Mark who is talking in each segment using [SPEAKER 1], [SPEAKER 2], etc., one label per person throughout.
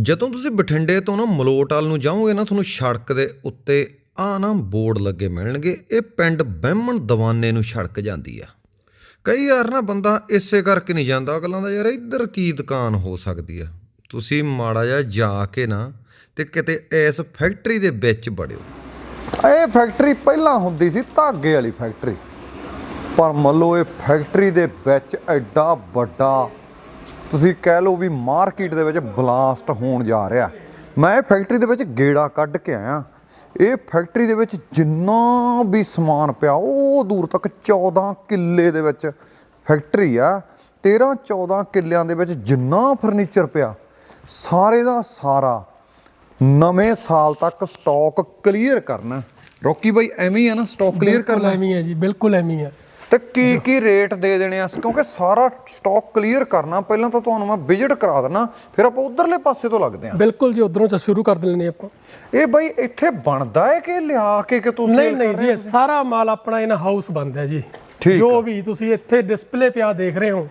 [SPEAKER 1] ਜਦੋਂ ਤੁਸੀਂ ਬਠਿੰਡੇ ਤੋਂ ਨਾ ਮਲੋਟਾਲ ਨੂੰ ਜਾਓਗੇ ਨਾ, ਤੁਹਾਨੂੰ ਸੜਕ ਦੇ ਉੱਤੇ ਆ ਨਾ ਬੋਰਡ ਲੱਗੇ ਮਿਲਣਗੇ। ਇਹ ਪਿੰਡ ਬਹਿਮਣ ਦਵਾਨੇ ਨੂੰ ਸੜਕ ਜਾਂਦੀ ਆ। ਕਈ ਵਾਰ ਨਾ ਬੰਦਾ ਇਸੇ ਕਰਕੇ ਨਹੀਂ ਜਾਂਦਾ ਅਗਲਾਂ ਦਾ ਯਾਰ ਇੱਧਰ ਕੀ ਦੁਕਾਨ ਹੋ ਸਕਦੀ ਆ? ਤੁਸੀਂ ਮਾੜਾ ਜਿਹਾ ਜਾ ਕੇ ਨਾ ਤੇ ਕਿਤੇ ਇਸ ਫੈਕਟਰੀ ਦੇ ਵਿੱਚ ਵੜਿਓ।
[SPEAKER 2] ਇਹ ਫੈਕਟਰੀ ਪਹਿਲਾਂ ਹੁੰਦੀ ਸੀ ਧਾਗੇ ਵਾਲੀ ਫੈਕਟਰੀ। ਪਰ ਮੰਨ ਲਓ ਇਹ ਫੈਕਟਰੀ ਦੇ ਵਿੱਚ ਐਡਾ ਵੱਡਾ ਤੁਸੀਂ ਕਹਿ ਲਓ ਵੀ ਮਾਰਕੀਟ ਦੇ ਵਿੱਚ ਬਲਾਸਟ ਹੋਣ ਜਾ ਰਿਹਾ। ਮੈਂ ਇਹ ਫੈਕਟਰੀ ਦੇ ਵਿੱਚ ਗੇੜਾ ਕੱਢ ਕੇ ਆਇਆ। ਇਹ ਫੈਕਟਰੀ ਦੇ ਵਿੱਚ ਜਿੰਨਾ ਵੀ ਸਮਾਨ ਪਿਆ ਉਹ ਦੂਰ ਤੱਕ 14 ਕਿੱਲੇ ਦੇ ਵਿੱਚ ਫੈਕਟਰੀ ਆ। 13 14 ਕਿੱਲਿਆਂ ਦੇ ਵਿੱਚ ਜਿੰਨਾ ਫਰਨੀਚਰ ਪਿਆ ਸਾਰੇ ਦਾ ਸਾਰਾ ਨਵੇਂ ਸਾਲ ਤੱਕ ਸਟਾਕ ਕਲੀਅਰ ਕਰਨਾ। ਰੋਕੀ ਬਾਈ ਐਵੇਂ ਹੀ ਆ ਨਾ ਸਟਾਕ ਕਲੀਅਰ ਕਰਨਾ।
[SPEAKER 3] ਐਵੇਂ ਹੀ ਹੈ ਜੀ ਬਿਲਕੁਲ ਐਵੇਂ ਹੀ ਹੈ
[SPEAKER 2] ਤੇ ਕੀ ਕੀ ਰੇਟ ਦੇ ਦੇਣੇ ਆ? ਕਿਉਂਕਿ ਸਾਰਾ ਸਟਾਕ ਕਲੀਅਰ ਕਰਨਾ ਪਹਿਲਾਂ ਤਾਂ ਤੁਹਾਨੂੰ ਮੈਂ ਵਿਜ਼ਿਟ ਕਰਾ ਦੇਣਾ ਫਿਰ ਆਪਾਂ ਉਧਰਲੇ ਪਾਸੇ ਤੋਂ ਲੱਗਦੇ ਆ
[SPEAKER 3] ਬਿਲਕੁਲ ਜੀ ਉਧਰੋਂ ਚ ਸ਼ੁਰੂ ਕਰ ਦਿੰਨੇ ਆਪਾਂ।
[SPEAKER 2] ਇਹ ਬਾਈ ਇੱਥੇ ਬਣਦਾ ਹੈ ਕਿ ਲਿਆ ਕੇ ਕਿ ਤੁਸੀਂ
[SPEAKER 3] ਨਹੀਂ ਨਹੀਂ ਜੀ ਸਾਰਾ ਮਾਲ ਆਪਣਾ ਇਹਨਾਂ ਹਾਊਸ ਬੰਦ ਹੈ ਜੀ। ਜੋ ਵੀ ਤੁਸੀਂ ਇੱਥੇ ਡਿਸਪਲੇ ਪਿਆ ਦੇਖ ਰਹੇ ਹੋ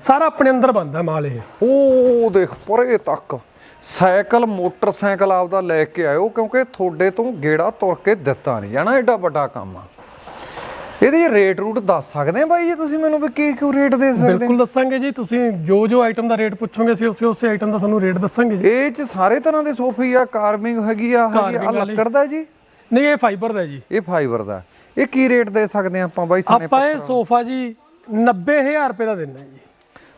[SPEAKER 3] ਸਾਰਾ ਆਪਣੇ ਅੰਦਰ ਬੰਦਾ ਮਾਲ ਇਹ।
[SPEAKER 2] ਉਹ ਦੇਖ ਪਰੇ ਤੱਕ। ਸਾਈਕਲ ਮੋਟਰਸਾਈਕਲ ਆਪਦਾ ਲੈ ਕੇ ਆਇਓ ਕਿਉਂਕਿ ਤੁਹਾਡੇ ਤੋਂ ਗੇੜਾ ਤੁਰ ਕੇ ਦਿੱਤਾ ਨਹੀਂ ਜਾਣਾ ਐਡਾ ਵੱਡਾ ਕੰਮ ਆ। ਇਹਦੀ ਰੇਟ ਰੂਟ ਦੱਸ ਸਕਦੇ ਆ ਬਾਈ ਜੀ ਤੁਸੀਂ ਮੈਨੂੰ ਵੀ ਕੀ ਕਿਉਂ ਰੇਟ ਦੇ ਸਕਦੇ
[SPEAKER 3] ਬਿਲਕੁਲ ਦੱਸਾਂਗੇ ਜੀ ਤੁਸੀਂ ਜੋ ਜੋ ਆਈਟਮ ਦਾ ਰੇਟ ਪੁੱਛੋਗੇ ਅਸੀਂ ਉਸੇ ਉਸੇ ਆਈਟਮ ਦਾ ਤੁਹਾਨੂੰ ਰੇਟ ਦੱਸਾਂਗੇ ਜੀ।
[SPEAKER 2] ਇਹ ਚ ਸਾਰੇ ਤਰ੍ਹਾਂ ਦੇ ਸੋਫੇ ਆ ਕਾਰਵਿੰਗ ਹੈਗੀ ਆ ਹੈਗੀ ਆ। ਲੱਕੜ ਦਾ ਜੀ?
[SPEAKER 3] ਨਹੀਂ ਇਹ ਫਾਈਬਰ ਦਾ ਜੀ।
[SPEAKER 2] ਇਹ ਫਾਈਬਰ ਦਾ। ਇਹ ਕੀ ਰੇਟ ਦੇ ਸਕਦੇ ਆ ਆਪਾਂ ਬਾਈ ਸਨੇ
[SPEAKER 3] ਆਪਾਂ ਇਹ ਸੋਫਾ ਜੀ 90000 ਰੁਪਏ ਦਾ ਦਿੰਦੇ ਜੀ।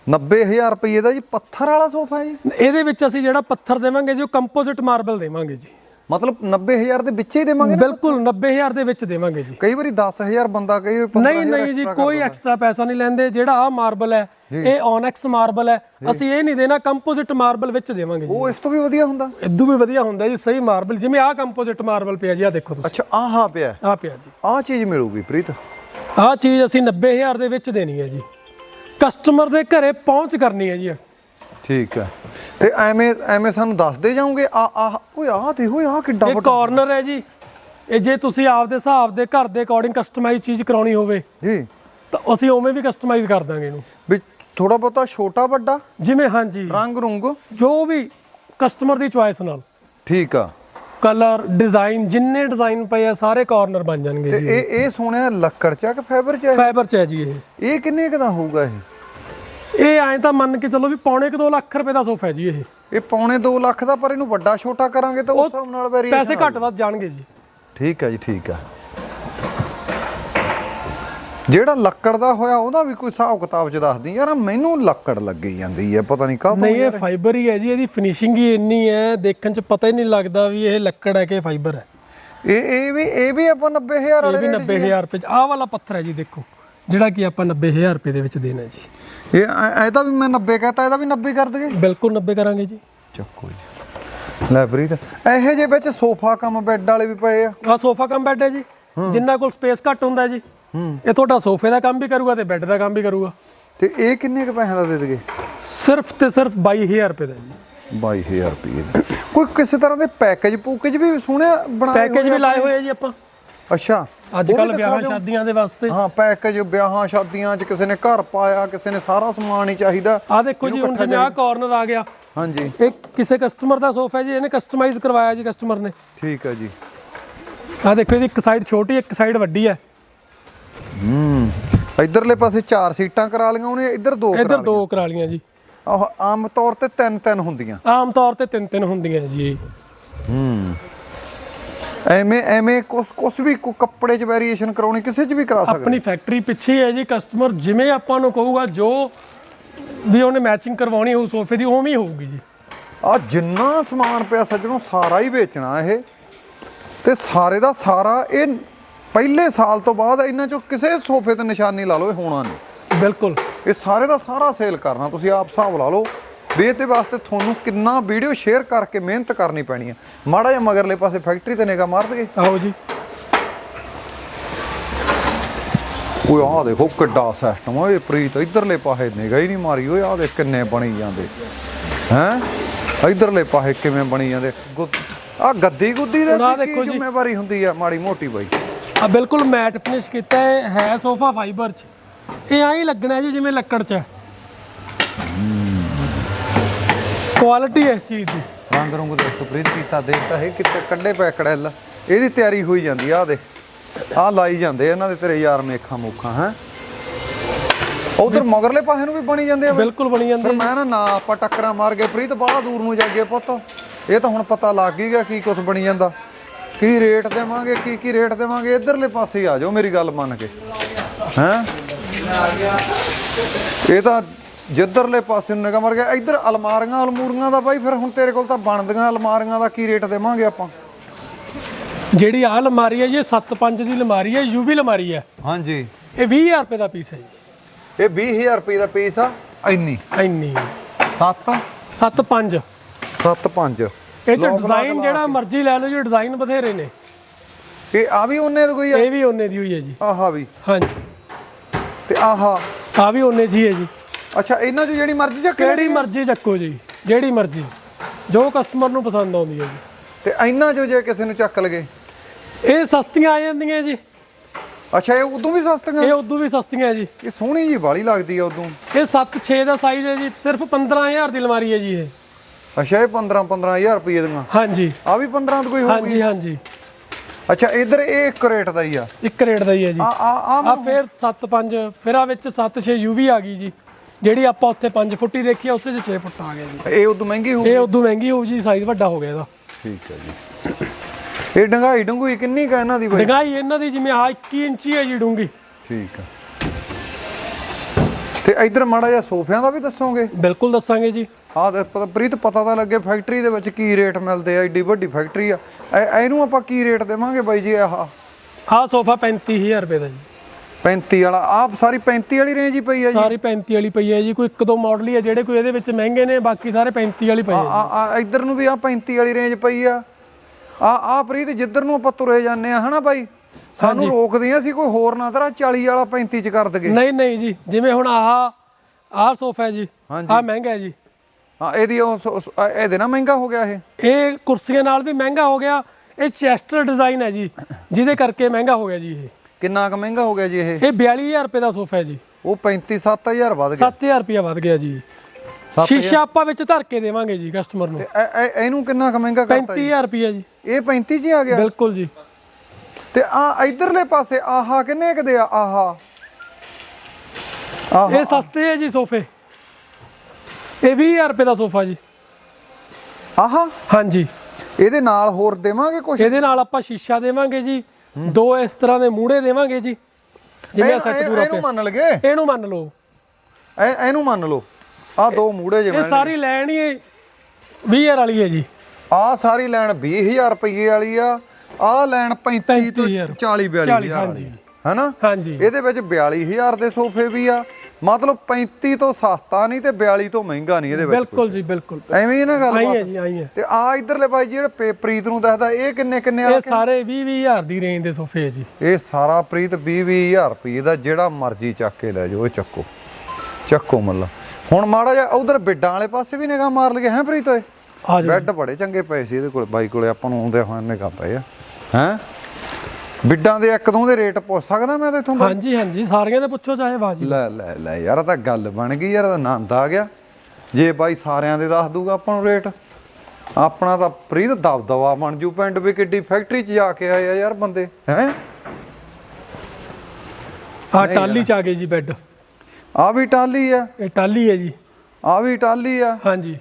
[SPEAKER 2] 90000 ਰੁਪਏ ਦਾ ਜੀ ਪੱਥਰ ਵਾਲਾ ਸੋਫਾ ਜੀ?
[SPEAKER 3] ਇਹਦੇ ਵਿੱਚ ਅਸੀਂ ਜਿਹੜਾ ਪੱਥਰ ਦੇਵਾਂਗੇ ਜੀ ਉਹ ਕੰਪੋਜ਼ਿਟ ਮਾਰਬਲ ਦੇਵਾਂਗੇ ਜੀ।
[SPEAKER 2] ਮਤਲਬ 90000 ਦੇ ਵਿੱਚ ਹੀ ਦੇਵਾਂਗੇ ਨਾ?
[SPEAKER 3] ਬਿਲਕੁਲ 90000 ਦੇ ਵਿੱਚ ਦੇਵਾਂਗੇ ਜੀ।
[SPEAKER 2] ਕਈ ਵਾਰੀ 10000 ਬੰਦਾ ਕਈ ਵਾਰੀ 15000
[SPEAKER 3] ਨਹੀਂ ਨਹੀਂ ਜੀ ਕੋਈ ਐਕਸਟਰਾ ਪੈਸਾ ਨਹੀਂ ਲੈਂਦੇ ਜਿਹੜਾ ਆ ਮਾਰਬਲ ਹੈ ਇਹ ਓਨੈਕਸ ਮਾਰਬਲ ਹੈ ਅਸੀਂ ਇਹ ਨਹੀਂ ਦੇਣਾ ਕੰਪੋਜ਼ਿਟ ਮਾਰਬਲ ਵਿੱਚ ਦੇਵਾਂਗੇ
[SPEAKER 2] ਉਹ ਇਸ ਤੋਂ ਵੀ ਵਧੀਆ ਹੁੰਦਾ।
[SPEAKER 3] ਇਦੋਂ ਵੀ ਵਧੀਆ ਹੁੰਦਾ ਜੀ ਸਹੀ ਮਾਰਬਲ ਜਿਵੇਂ ਆ ਕੰਪੋਜ਼ਿਟ ਮਾਰਬਲ ਪਿਆ ਜੀ ਆ ਦੇਖੋ ਤੁਸੀਂ।
[SPEAKER 2] ਅੱਛਾ ਆਹ ਪਿਆ।
[SPEAKER 3] ਆ ਪਿਆ ਜੀ।
[SPEAKER 2] ਆਹ ਚੀਜ਼ ਮਿਲੂਗੀ ਪ੍ਰੀਤ?
[SPEAKER 3] ਆ ਚੀਜ਼ ਅਸੀਂ 90000 ਦੇ ਵਿੱਚ ਦੇਣੀ ਹੈ ਜੀ। ਕਸਟਮਰ ਦੇ ਘਰੇ ਪਹੁੰਚ ਕਰਨੀ ਹੈ ਜੀ।
[SPEAKER 2] ਠੀਕ ਹੈ। ਤੇ ਐਵੇਂ ਐਵੇਂ ਸਾਨੂੰ ਦੱਸਦੇ ਜਾਓਗੇ? ਆ ਆ ਓਏ ਆਹ ਦੇਖੋ ਆਹ ਕਿੱਡਾ
[SPEAKER 3] ਇਹ
[SPEAKER 2] ਵੱਡਾ
[SPEAKER 3] ਕਾਰਨਰ ਹੈ ਜੀ। ਇਹ ਜੇ ਤੁਸੀਂ ਆਪਦੇ ਹਿਸਾਬ ਦੇ ਘਰ ਦੇ ਅਕੋਰਡਿੰਗ ਕਸਟਮਾਈਜ਼ ਚੀਜ਼ ਕਰਾਉਣੀ ਹੋਵੇ
[SPEAKER 2] ਜੀ।
[SPEAKER 3] ਤਾਂ ਅਸੀਂ ਉਵੇਂ ਵੀ ਕਸਟਮਾਈਜ਼ ਕਰ ਦਾਂਗੇ ਇਹਨੂੰ।
[SPEAKER 2] ਵੀ ਥੋੜਾ ਬਹੁਤਾ ਛੋਟਾ ਵੱਡਾ?
[SPEAKER 3] ਜਿਵੇਂ ਹਾਂਜੀ।
[SPEAKER 2] ਰੰਗ ਰੁੰਗ?
[SPEAKER 3] ਜੋ ਵੀ ਕਸਟਮਰ ਦੀ ਚੁਆਇਸ ਨਾਲ।
[SPEAKER 2] ਠੀਕ ਆ।
[SPEAKER 3] ਕਲਰ ਡਿਜ਼ਾਈਨ ਜਿੰਨੇ ਡਿਜ਼ਾਈਨ ਪਏ ਆ ਸਾਰੇ ਕਾਰਨਰ ਬਣ ਜਾਣਗੇ
[SPEAKER 2] ਤੇ
[SPEAKER 3] ਜੀ।
[SPEAKER 2] ਇਹ ਇਹ ਸੋਹਣਿਆ ਲੱਕੜ ਚ ਆ ਕਿ ਫਾਈਬਰ ਚ ਆ?
[SPEAKER 3] ਫਾਈਬਰ ਚ ਹੈ ਜੀ ਇਹ।
[SPEAKER 2] ਇਹ ਕਿੰਨੇ ਕੁ ਦਾ ਹੋਊਗਾ ਇਹ?
[SPEAKER 3] ਇਹ ਐਂ ਤਾਂ ਮੰਨ ਕੇ ਚੱਲੋ ਵੀ ਪੌਣੇ ਕੁ 2 ਲੱਖ ਰੁਪਏ ਦਾ ਸੋਫਾ ਹੈ ਜੀ ਇਹ।
[SPEAKER 2] ਇਹ ਪੌਣੇ 2 ਲੱਖ ਦਾ ਪਰ ਇਹਨੂੰ ਵੱਡਾ ਛੋਟਾ ਕਰਾਂਗੇ ਤਾਂ ਉਸ ਹਿਸਾਬ ਨਾਲ ਵੇਰੀਏਸ਼ਨ
[SPEAKER 3] ਪੈਸੇ ਘੱਟ ਵੱਧ ਜਾਣਗੇ ਜੀ।
[SPEAKER 2] ਠੀਕ ਹੈ ਜੀ ਠੀਕ ਹੈ। ਜਿਹੜਾ ਲੱਕੜ ਦਾ ਹੋਇਆ ਉਹਦਾ ਵੀ ਕੋਈ ਹਿਸਾਬ ਕਿਤਾਬ ਚ ਦੱਸਦੀ ਯਾਰ ਮੈਨੂੰ ਲੱਕੜ ਲੱਗੀ ਜਾਂਦੀ ਹੈ ਪਤਾ ਨਹੀਂ ਕਾਹਤੋਂ
[SPEAKER 3] ਨਹੀਂ ਇਹ ਫਾਈਬਰ ਹੀ ਹੈ ਜੀ ਇਹਦੀ ਫਿਨਿਸ਼ਿੰਗ ਹੀ ਇੰਨੀ ਹੈ ਦੇਖਣ ਚ ਪਤਾ ਹੀ ਨਹੀਂ ਲੱਗਦਾ ਵੀ ਇਹ ਲੱਕੜ ਹੈ ਕਿ ਫਾਈਬਰ ਹੈ।
[SPEAKER 2] ਇਹ ਇਹ ਵੀ ਇਹ ਵੀ ਆਪਾਂ 90000
[SPEAKER 3] ਇਹ
[SPEAKER 2] ਵਾਲੇ
[SPEAKER 3] ਵੀ
[SPEAKER 2] ਰੇਟ 'ਚ ਹੀ ਆ।
[SPEAKER 3] 90000 ਰੁਪਏ ਚ। ਆਹ ਵਾਲਾ ਪੱਥਰ ਹੈ ਜੀ ਦੇਖੋ। ਜਿਹੜਾ ਕਿ ਆਪਾਂ 90000 ਰੁਪਏ ਦੇ ਵਿੱਚ ਦੇਣਾ ਜੀ।
[SPEAKER 2] ਇਹ ਐ- ਇਹਦਾ ਵੀ ਮੈਂ 90 ਕਹਤਾ ਇਹਦਾ ਵੀ 90 ਕਰ ਦਗੇ
[SPEAKER 3] ਬਿਲਕੁਲ 90 ਕਰਾਂਗੇ ਜੀ।
[SPEAKER 2] ਚੱਕੋ ਜੀ। ਲੈ ਪ੍ਰੀਤ ਇਹੋ ਜਿਹੇ ਵਿੱਚ ਸੋਫਾ ਕਮ ਬੈੱਡ ਵਾਲੇ ਵੀ ਪਏ ਆ।
[SPEAKER 3] ਆਹ ਸੋਫਾ ਕਮ ਬੈੱਡ ਹੈ ਜੀ। ਜਿੰਨਾ ਕੋਲ ਸਪੇਸ ਘੱਟ ਹੁੰਦਾ ਹੈ। ਜੀ ਇਹ ਤੁਹਾਡਾ ਸੋਫੇ ਦਾ ਕੰਮ ਵੀ ਕਰੂਗਾ ਤੇ ਬੈੱਡ ਦਾ ਕੰਮ ਵੀ ਕਰੂਗਾ।
[SPEAKER 2] ਤੇ ਇਹ ਕਿੰਨੇ ਕੁ ਪੈਸੇ ਦਾ ਦੇ ਦਗੇ
[SPEAKER 3] ਸਿਰਫ ਤੇ ਸਿਰਫ 22000 ਰੁਪਏ ਦਾ ਜੀ।
[SPEAKER 2] 22000 ਰੁਪਏ ਦਾ। ਕੋਈ ਕਿਸੇ ਤਰ੍ਹਾਂ ਦੇ ਪੈਕੇਜ ਪੂਕੇਜ ਵੀ ਸੁਣਿਆ ਬਣਾਏ
[SPEAKER 3] ਪੈਕੇਜ
[SPEAKER 2] ਹੋਏ
[SPEAKER 3] ਵੀ
[SPEAKER 2] ਆ?
[SPEAKER 3] ਲਾਏ ਹੋਏ ਆ ਜੀ ਆਪਾਂ।
[SPEAKER 2] ਅੱਛਾ।
[SPEAKER 3] ਅੱਜ ਕੱਲ ਵਿਆਹਾਂ। ਸ਼ਾਦੀਆਂ ਦੇ ਵਾਸਤੇ।
[SPEAKER 2] ਹਾਂ ਪੈਕੇਜ ਵਿਆਹਾਂ ਸ਼ਾਦੀਆਂ 'ਚ ਕਿਸੇ ਨੇ ਘਰ ਪਾਇਆ ਕਿਸੇ ਨੇ ਸਾਰਾ ਸਮਾਨ ਹੀ ਚਾਹੀਦਾ।
[SPEAKER 3] ਆ ਦੇਖੋ ਜੀ ਹੁਣ ਜਿਵੇਂ ਆਹ ਕਾਰਨਰ ਆ ਗਿਆ।
[SPEAKER 2] ਹਾਂਜੀ।
[SPEAKER 3] ਇਹ ਕਿਸੇ ਕਸਟਮਰ ਦਾ ਸੋਫਾ ਹੈ ਜੀ ਇਹਨੇ ਕਸਟਮਾਈਜ਼ ਕਰਵਾਇਆ ਜੀ ਕਸਟਮਰ ਨੇ।
[SPEAKER 2] ਠੀਕ ਹੈ ਜੀ।
[SPEAKER 3] ਆ ਦੇਖੋ ਇਹਦੀ ਇੱਕ ਸਾਈਡ ਛੋਟੀ ਇੱਕ ਸਾਈਡ ਵੱਡੀ ਹੈ।
[SPEAKER 2] ਹੂੰ ਇਧਰਲੇ ਪਾਸੇ ਚਾਰ ਸੀਟਾਂ ਕਰਾ ਲਈਆਂ ਉਹਨੇ ਇੱਧਰ ਦੋ
[SPEAKER 3] ਇੱਧਰ
[SPEAKER 2] ਕਰਾ
[SPEAKER 3] ਦੋ ਕਰਾ ਲੀਆਂ ਜੀ।
[SPEAKER 2] ਲਈਆਂ ਆਹ ਆਮ ਤੌਰ ਤੇ ਤਿੰਨ ਤਿੰਨ ਹੁੰਦੀਆਂ।
[SPEAKER 3] ਆਮ ਤੌਰ ਤੇ ਤਿੰਨ ਤਿੰਨ ਹੁੰਦੀਆਂ ਜੀ।
[SPEAKER 2] ਹੂੰ। ਐਵੇਂ ਐਵੇਂ ਕੁਛ ਕੁਛ ਵੀ ਕੋ ਕੱਪੜੇ 'ਚ ਵੇਰੀਏਸ਼ਨ ਕਰਾਉਣੀ ਕਿਸੇ 'ਚ ਵੀ ਕਰਾ ਸਕਦੇ
[SPEAKER 3] ਆਪਣੀ ਫੈਕਟਰੀ ਪਿੱਛੇ ਹੀ ਜੀ ਕਸਟਮਰ ਜਿਵੇਂ ਆਪਾਂ ਨੂੰ ਕਹੂਗਾ ਜੋ ਵੀ ਉਹਨੇ ਮੈਚਿੰਗ ਕਰਵਾਉਣੀ ਹੋਊ ਸੋਫੇ ਦੀ ਉਵੇਂ ਹੀ ਹੋਊਗੀ ਜੀ।
[SPEAKER 2] ਆ ਜਿੰਨਾ ਸਮਾਨ ਪਿਆ ਸੱਜਣੋ ਸਾਰਾ ਹੀ ਵੇਚਣਾ ਇਹ। ਤੇ ਸਾਰੇ ਦਾ ਸਾਰਾ ਇਹ ਪਹਿਲੇ ਸਾਲ ਤੋਂ ਬਾਅਦ ਇਹਨਾਂ ਚੋਂ ਕਿਸੇ ਸੋਫੇ ਤੇ ਨਿਸ਼ਾਨੀ ਲਾ ਲਓ ਇਹ ਹੋਣਾ ਨਹੀਂ।
[SPEAKER 3] ਬਿਲਕੁਲ।
[SPEAKER 2] ਇਹ ਸਾਰੇ ਦਾ ਸਾਰਾ ਸੇਲ ਕਰਨਾ ਤੁਸੀਂ ਆਪ ਹਿਸਾਬ ਲਾ ਲਓ। ਵੀ ਇਹਦੇ ਵਾਸਤੇ ਤੁਹਾਨੂੰ ਕਿੰਨਾ ਵੀਡੀਓ ਸ਼ੇਅਰ ਕਰਕੇ ਮਿਹਨਤ ਕਰਨੀ ਪੈਣੀ ਹੈ। ਮਾੜਾ ਜਿਹਾ ਮਗਰਲੇ ਪਾਸੇ ਫੈਕਟਰੀ ਤੇ ਨਿਗਾ ਮਾਰ ਦਗੇ
[SPEAKER 3] ਆਓ ਜੀ।
[SPEAKER 2] ਓਏ ਆਹ ਦੇਖੋ ਕਿੱਡਾ ਸਿਸਟਮ ਓਏ ਪ੍ਰੀਤ ਇਧਰਲੇ ਪਾਸੇ ਨਿਗਾ ਹੀ ਨਹੀਂ ਮਾਰੀ ਓਏ ਆਹ ਦੇ ਕਿੰਨੇ ਬਣੀ ਜਾਂਦੇ। ਹੈ? ਇਧਰਲੇ ਪਾਸੇ ਕਿਵੇਂ ਬਣੀ ਜਾਂਦੇ। ਆ ਗੱਦੀ ਗੁੱਦੀ ਦੇ ਕੀ
[SPEAKER 3] ਜੀ।
[SPEAKER 2] ਜ਼ਿੰਮੇਵਾਰੀ ਹੁੰਦੀ ਆ ਮਾੜੀ ਮੋਟੀ ਬਾਈ?
[SPEAKER 3] ਆ ਬਿਲਕੁਲ ਮੈਟ ਫਿਨਿਸ਼ ਕੀਤਾ ਹੈ ਹੈ ਸੋਫਾ ਫਾਈਬਰ ਚ। ਇਹ ਐਂ ਹੀ ਲੱਗਣਾ ਜੀ ਜਿਵੇਂ ਲੱਕੜ ਚ ਹੈ। ਕੁਆਲਿਟੀ ਇਸ ਚੀਜ਼ ਦੀ।
[SPEAKER 2] ਰੰਗ ਰੰਗ ਦੇ ਪ੍ਰੀਤ ਕੀਤਾ ਦੇਖਤਾ ਹੈ ਕਿਤੇ ਕੱਢੇ ਪੈ ਕੜੈਲ। ਇਹਦੀ ਤਿਆਰੀ ਹੋਈ ਜਾਂਦੀ ਆ ਦੇ ਆ ਲਾਈ ਜਾਂਦੇ ਇਹਨਾਂ ਦੇ ਤੇਰੇ ਯਾਰ ਮੇਖਾਂ ਮੂਖਾਂ ਹੈ। ਉਧਰ ਮਗਰਲੇ ਪਾਸੇ ਨੂੰ ਵੀ ਬਣੀ ਜਾਂਦੇ ਆ।
[SPEAKER 3] ਬਿਲਕੁਲ ਬਣੀ ਜਾਂਦੇ
[SPEAKER 2] ਫਿਰ ਮੈਂ ਨਾ ਨਾ ਆਪਾਂ ਟੱਕਰਾਂ ਮਾਰ ਗਏ ਪ੍ਰੀਤ ਬਾਹਲਾ ਦੂਰ ਨੂੰ ਜਾ ਗਏ ਪੁੱਤ। ਇਹ ਤਾਂ ਹੁਣ ਪਤਾ ਲੱਗ ਹੀ ਗਿਆ ਕੀ ਕੁਝ ਬਣੀ ਜਾਂਦਾ। ਕੀ ਰੇਟ ਦੇਵਾਂਗੇ ਕੀ ਕੀ ਰੇਟ ਦੇਵਾਂਗੇ ਇਧਰਲੇ ਪਾਸੇ ਆ ਜਾਓ ਮੇਰੀ ਗੱਲ ਮੰਨ ਕੇ। ਹੈਂ? ਇਹ ਤਾਂ ਜਿੱਧਰਲੇ ਪਾਸੇ ਨੂੰ ਨਿਗਾਹ ਮਾਰ ਗਿਆ ਇੱਧਰ ਅਲਮਾਰੀਆਂ ਅਲਮੂਰੀਆਂ ਦਾ ਬਾਈ ਫਿਰ ਹੁਣ ਤੇਰੇ ਕੋਲ ਤਾਂ ਬਣਦੀਆਂ ਅਲਮਾਰੀਆਂ ਦਾ ਕੀ ਰੇਟ ਦੇਵਾਂਗੇ ਆਪਾਂ?
[SPEAKER 3] ਜਿਹੜੀ ਆਹ ਅਲਮਾਰੀ ਹੈ ਜੀ 7.5 ਦੀ ਅਲਮਾਰੀ ਹੈ ਯੂਵੀ ਅਲਮਾਰੀ ਹੈ।
[SPEAKER 2] ਹਾਂਜੀ।
[SPEAKER 3] ਇਹ 20000 ਰੁਪਏ ਦਾ ਪੀਸ ਹੈ ਜੀ।
[SPEAKER 2] ਇਹ 20000 ਰੁਪਏ ਦਾ ਪੀਸ ਆ ਇੰਨੀ?
[SPEAKER 3] ਇੰਨੀ।
[SPEAKER 2] 7
[SPEAKER 3] 7.5
[SPEAKER 2] 7 5
[SPEAKER 3] ਇਹ ਚ ਡਿਜ਼ਾਈਨ ਜਿਹੜਾ ਮਰਜ਼ੀ ਲੈ ਲਓ ਜੀ ਡਿਜ਼ਾਈਨ ਬਥੇਰੇ ਨੇ।
[SPEAKER 2] ਇਹ ਆ ਵੀ ਉਹਨੇ ਦਾ ਕੋਈ ਆ?
[SPEAKER 3] ਇਹ ਵੀ ਉਹਨੇ ਦੀ ਹੋਈ ਹੈ ਜੀ।
[SPEAKER 2] ਆਹਾ ਵੀ।
[SPEAKER 3] ਹਾਂਜੀ।
[SPEAKER 2] ਤੇ ਆਹਾ।
[SPEAKER 3] ਆ ਵੀ ਉਹਨੇ ਜੀ ਹੈ ਜੀ।
[SPEAKER 2] ਅੱਛਾ ਇਹਨਾਂ ਚੋਂ ਜਿਹੜੀ ਮਰਜ਼ੀ ਚੱਕ
[SPEAKER 3] ਕਿਹੜੀ ਮਰਜ਼ੀ ਚੱਕੋ ਜੀ ਜਿਹੜੀ ਮਰਜ਼ੀ। ਜੋ ਕਸਟਮਰ ਨੂੰ ਪਸੰਦ ਆਉਂਦੀ ਹੈ ਜੀ।
[SPEAKER 2] ਤੇ ਇਹਨਾਂ ਚੋਂ ਜੇ ਕਿਸੇ ਨੂੰ ਚੱਕ ਲਗੇ?
[SPEAKER 3] ਇਹ ਸਸਤੀਆਂ ਆ ਜਾਂਦੀਆਂ ਜੀ।
[SPEAKER 2] ਅੱਛਾ ਇਹ ਉਦੋਂ ਵੀ ਸਸਤੀਆਂ?
[SPEAKER 3] ਇਹ ਉਦੋਂ ਵੀ ਸਸਤੀਆਂ ਜੀ।
[SPEAKER 2] ਇਹ ਸੋਹਣੀ ਜੀ ਬਾਲੀ ਲੱਗਦੀ ਆ ਉਦੋਂ।
[SPEAKER 3] ਇਹ 7-6 ਦਾ ਸਾਈਜ਼ ਹੈ ਜੀ ਸਿਰਫ 15000 ਦੀ ਅਲਮਾਰੀ ਹੈ ਜੀ ਇਹ।
[SPEAKER 2] ਅੱਛਾ ਇਹ 15 15000 ਰੁਪਏ ਦੀਆਂ।
[SPEAKER 3] ਹਾਂਜੀ।
[SPEAKER 2] ਆ ਵੀ 15 ਦੀ ਕੋਈ ਹੋਊਗੀ
[SPEAKER 3] ਹਾਂਜੀ ਹਾਂਜੀ।
[SPEAKER 2] ਅੱਛਾ ਇਧਰ ਇਹ ਇੱਕ ਰੇਟ ਦਾ ਹੀ ਆ।
[SPEAKER 3] ਇੱਕ ਰੇਟ ਦਾ ਹੀ ਹੈ ਜੀ।
[SPEAKER 2] ਆ ਆ ਆ
[SPEAKER 3] ਆ ਫਿਰ 7-5 ਫਿਰ ਆ ਵਿੱਚ 7-6 ਯੂਵੀ ਆ ਗਈ ਜੀ। ਜਿਹੜੀ ਆਪਾਂ ਉੱਥੇ 5 ਫੁੱਟ ਹੀ ਦੇਖੀ ਆ ਉਸੇ 'ਚ 6 ਫੁੱਟ ਆ ਗਿਆ ਜੀ।
[SPEAKER 2] ਇਹ ਉਦੋਂ ਮਹਿੰਗੀ ਹੋਊ
[SPEAKER 3] ਇਹ ਉਦੋਂ ਮਹਿੰਗੀ ਹੋਊ ਜੀ ਸਾਈਜ਼ ਵੱਡਾ ਹੋ ਗਿਆ ਇਹਦਾ।
[SPEAKER 2] ਠੀਕ ਹੈ ਜੀ। ਇਹ ਡੰਗਾਈ ਡੰਗੂਈ ਕਿੰਨੀ ਕਾ ਇਹਨਾਂ ਦੀ ਬਾਈ?
[SPEAKER 3] ਡੰਗਾਈ ਇਹਨਾਂ ਦੀ ਜਿਵੇਂ ਆ 21 ਇੰਚੀ ਹੈ ਜੀ ਡੂੰਗੀ
[SPEAKER 2] ਠੀਕ ਆ ਤੇ ਇਧਰ ਮਾੜਾ ਜਿਹਾ ਸੋਫਿਆਂ ਦਾ ਵੀ ਦੱਸੋਗੇ?
[SPEAKER 3] ਬਿਲਕੁਲ ਦੱਸਾਂਗੇ ਜੀ।
[SPEAKER 2] ਆਹ ਪਤਾ ਪ੍ਰੀਤ ਪਤਾ ਤਾਂ ਲੱਗੇ ਫੈਕਟਰੀ ਦੇ ਵਿੱਚ ਕੀ ਰੇਟ ਮਿਲਦੇ ਆ ਏਡੀ ਵੱਡੀ ਫੈਕਟਰੀ ਆ। ਇਹ- ਇਹਨੂੰ ਆਪਾਂ ਕੀ ਰੇਟ ਦੇਵਾਂਗੇ ਬਾਈ ਜੀ ਆਹ?
[SPEAKER 3] ਆਹ ਸੋਫਾ 35000 ਰੁਪਏ ਦਾ ਜੀ।
[SPEAKER 2] 35 ਵਾਲਾ ਆਹ ਸਾਰੀ 35 ਵਾਲੀ ਰੇਂਜ ਹੀ ਪਈ ਆ ਜੀ।
[SPEAKER 3] ਸਾਰੀ 35 ਵਾਲੀ ਪਈ ਹੈ ਜੀ ਕੋਈ ਇੱਕ ਦੋ ਮਾਡਲ ਹੀ ਹੈ ਜਿਹੜੇ ਕੋਈ ਇਹਦੇ ਵਿੱਚ ਮਹਿੰਗੇ ਨੇ ਬਾਕੀ ਸਾਰੇ 35 ਵਾਲੀ ਪਈ ਹੈ
[SPEAKER 2] ਆ ਆ ਇਧਰ ਨੂੰ ਵੀ ਆ 35 ਵਾਲੀ ਰੇਂਜ ਪਈ ਆ। ਆ ਆ ਪ੍ਰੀਤ ਜਿੱਧਰ ਨੂੰ ਆਪਾਂ ਤੁਰੇ ਜਾਂਦੇ ਆ ਹਨਾ ਬਾਈ? ਸਾਨੂੰ ਰੋਕਦੇ ਆ ਸੀ ਕੋਈ ਹੋਰ ਨਾ ਤੇਰਾ 40 ਵਾਲਾ 35 ਚ ਕਰ ਦਗੇ
[SPEAKER 3] ਨਹੀਂ ਨਹੀਂ ਜੀ ਜਿਵੇਂ ਹੁਣ ਆਹ ਆਹ ਸੋਫਾ ਹੈ ਜੀ ਆਹ ਮਹਿੰਗਾ ਹੈ ਜੀ।
[SPEAKER 2] ਹਾਂ ਇਹਦੀ ਇਹਦੇ ਨਾਲ ਮਹਿੰਗਾ ਹੋ ਗਿਆ ਇਹ?
[SPEAKER 3] ਇਹ ਕੁਰਸੀਆਂ ਨਾਲ ਵੀ ਮਹਿੰਗਾ ਹੋ ਗਿਆ ਇਹ ਚੈਸਟਰ ਡਿਜ਼ਾਈਨ ਹੈ ਜੀ ਜਿਹਦੇ ਕਰਕੇ ਮਹਿੰਗਾ ਹੋ ਗਿਆ ਜੀ ਇਹ।
[SPEAKER 2] ਕਿੰਨਾ ਕੁ ਮਹਿੰਗਾ ਹੋ ਗਿਆ ਜੀ ਇਹ?
[SPEAKER 3] ਇਹ 42000 ਰੁਪਏ ਦਾ ਸੋਫਾ ਹੈ ਜੀ।
[SPEAKER 2] ਉਹ 35 7000 ਵੱਧ ਗਿਆ।
[SPEAKER 3] 7000 ਰੁਪਏ ਵੱਧ ਗਿਆ ਜੀ। ਸ਼ੀਸ਼ਾ ਆਪਾਂ ਵਿੱਚ ਧਰ ਕੇ ਦੇਵਾਂਗੇ ਜੀ ਕਸਟਮਰ ਨੂੰ।
[SPEAKER 2] ਇਹਨੂੰ ਕਿੰਨਾ ਕੁ ਮਹਿੰਗਾ ਕਰਤਾ ਜੀ?
[SPEAKER 3] 35000 ਰੁਪਏ ਜੀ।
[SPEAKER 2] ਇਹ 35 ਚ ਹੀ ਆ ਗਿਆ?
[SPEAKER 3] ਬਿਲਕੁਲ ਜੀ।
[SPEAKER 2] ਤੇ ਆ ਇਧਰਲੇ ਪਾਸੇ ਆਹਾ ਕਿੰਨੇ ਕੁ ਦੇ ਆ ਆਹਾ? ਆਹਾ।
[SPEAKER 3] ਇਹ ਸਸਤੇ ਹੈ ਜੀ ਸੋਫੇ। ਇਹ 20000 ਰੁਪਏ ਦਾ ਸੋਫਾ ਜੀ।
[SPEAKER 2] ਆਹਾ?
[SPEAKER 3] ਹਾਂਜੀ।
[SPEAKER 2] ਇਹਦੇ ਨਾਲ ਹੋਰ ਦੇਵਾਂਗੇ ਕੁਝ
[SPEAKER 3] ਇਹਦੇ ਨਾਲ ਆਪਾਂ ਸ਼ੀਸ਼ਾ ਦੇਵਾਂਗੇ ਜੀ। ਦੋ ਇਸ ਤਰ੍ਹਾਂ ਦੇ ਮੂੜੇ ਦੇਵਾਂਗੇ ਜੀ। ਜਿਵੇਂ ਸੈੱਟ ਪੂਰਾ
[SPEAKER 2] ਇਹਨੂੰ ਮੰਨ ਲਗੇ?
[SPEAKER 3] ਇਹਨੂੰ ਮੰਨ ਲਓ।
[SPEAKER 2] ਇਹ ਇਹਨੂੰ ਮੰਨ ਲਓ। ਆ ਦੋ ਮੂੜੇ
[SPEAKER 3] ਇਹ
[SPEAKER 2] ਜਿਵੇਂ
[SPEAKER 3] ਸਾਰੀ ਲੈਣ ਹੀ 20000 ਵਾਲੀ ਹੈ ਜੀ।
[SPEAKER 2] ਆ ਸਾਰੀ ਲੈਣ 20000 ਰੁਪਏ ਵਾਲੀ ਆ। ਆ ਲੈਣ 35 ਤੋਂ
[SPEAKER 3] 35,000
[SPEAKER 2] 40 42000 ਵਾਲੀ
[SPEAKER 3] ਹਾਂਜੀ।
[SPEAKER 2] ਹੈਨਾ
[SPEAKER 3] ਹਾਂਜੀ।
[SPEAKER 2] ਇਹਦੇ ਵਿੱਚ 42000 ਦੇ ਸੋਫੇ ਵੀ ਆ। ਮਤਲਬ 35 ਤੋਂ ਸਸਤਾ ਨਹੀਂ ਤੇ 42 ਤੋਂ ਮਹਿੰਗਾ ਨਹੀਂ ਇਹਦੇ ਵਿੱਚ
[SPEAKER 3] ਬਿਲਕੁਲ ਜੀ ਬਿਲਕੁਲ।
[SPEAKER 2] ਐਵੇਂ ਹੀ ਨਾ ਗੱਲ
[SPEAKER 3] ਆਈ। ਹੈ ਜੀ ਆਈ ਹੈ।
[SPEAKER 2] ਤੇ ਆ ਇਧਰਲੇ ਬਾਈ ਜਿਹੜੇ ਪ੍ਰੀਤ ਨੂੰ ਦੱਸਦਾ ਇਹ ਕਿੰਨੇ ਕਿੰਨੇ ਵਾਲਾ
[SPEAKER 3] ਇਹ ਸਾਰੇ 20 20000 ਦੀ ਰੇਂਜ ਦੇ ਸੋਫੇ ਜੀ।
[SPEAKER 2] ਇਹ ਸਾਰਾ ਪ੍ਰੀਤ 20 20000 ਰੁਪਏ ਦਾ ਜਿਹੜਾ ਮਰਜ਼ੀ ਚੱਕ ਕੇ ਲੈ ਜਾਓ ਚੱਕੋ। ਚੱਕੋ ਮੱਲਾ। ਹੁਣ ਮਾੜਾ ਜਿਹਾ ਉਧਰ ਬਿੱਡਾਂ ਵਾਲੇ ਪਾਸੇ ਵੀ ਨਿਗਾਹ ਮਾਰ ਲਗੇ ਹੈ ਪ੍ਰੀਤ ਓਏ?
[SPEAKER 3] ਆ
[SPEAKER 2] ਬੈੱਡ ਬੜੇ ਚੰਗੇ ਪਏ ਸੀ ਇਹਦੇ ਕੋਲ ਬਾਈ ਕੋਲੇ ਆਪਾਂ ਨੂੰ ਆਉਂਦੇ ਹੋਏ ਨਿਗਾਹ ਪਏ ਆ। ਹੈ? ਬਿੱਡਾਂ ਦੇ ਇੱਕ ਦੋ ਦੇ ਰੇਟ ਪੁੱਛ ਸਕਦਾ ਮੈਂ ਤੇ ਇਥੋਂ
[SPEAKER 3] ਹਾਂਜੀ ਹਾਂਜੀ ਸਾਰੀਆਂ ਦੇ ਪੁੱਛੋ ਚਾਹੇ ਬਾਜੀ।
[SPEAKER 2] ਲੈ ਲੈ ਲੈ ਯਾਰ ਇਹ ਤਾਂ ਗੱਲ ਬਣ ਗਈ ਯਾਰ ਇਹਦਾ ਆਨੰਦ ਆ ਗਿਆ। ਜੇ ਬਾਈ ਸਾਰਿਆਂ ਦੇ ਦੱਸ ਦੂਗਾ ਆਪਾਂ ਨੂੰ ਰੇਟ। ਆਪਣਾ ਤਾਂ ਪ੍ਰੀਤ ਦਬਦਬਾ ਬਣ ਜੂ ਪਿੰਡ ਵੀ ਕਿੱਡੀ ਫੈਕਟਰੀ 'ਚ ਜਾ ਕੇ ਆਏ ਆ ਯਾਰ ਬੰਦੇ ਹੈ?
[SPEAKER 3] ਆ ਟਾਲੀ ਚ ਆ ਗਏ ਜੀ ਬੈੱਡ।
[SPEAKER 2] ਆ ਵੀ ਟਾਲੀ ਆ?
[SPEAKER 3] ਇਹ ਟਾਲੀ ਹੈ ਜੀ।
[SPEAKER 2] ਆ ਵੀ ਟਾਲੀ ਆ?
[SPEAKER 3] ਹਾਂਜੀ।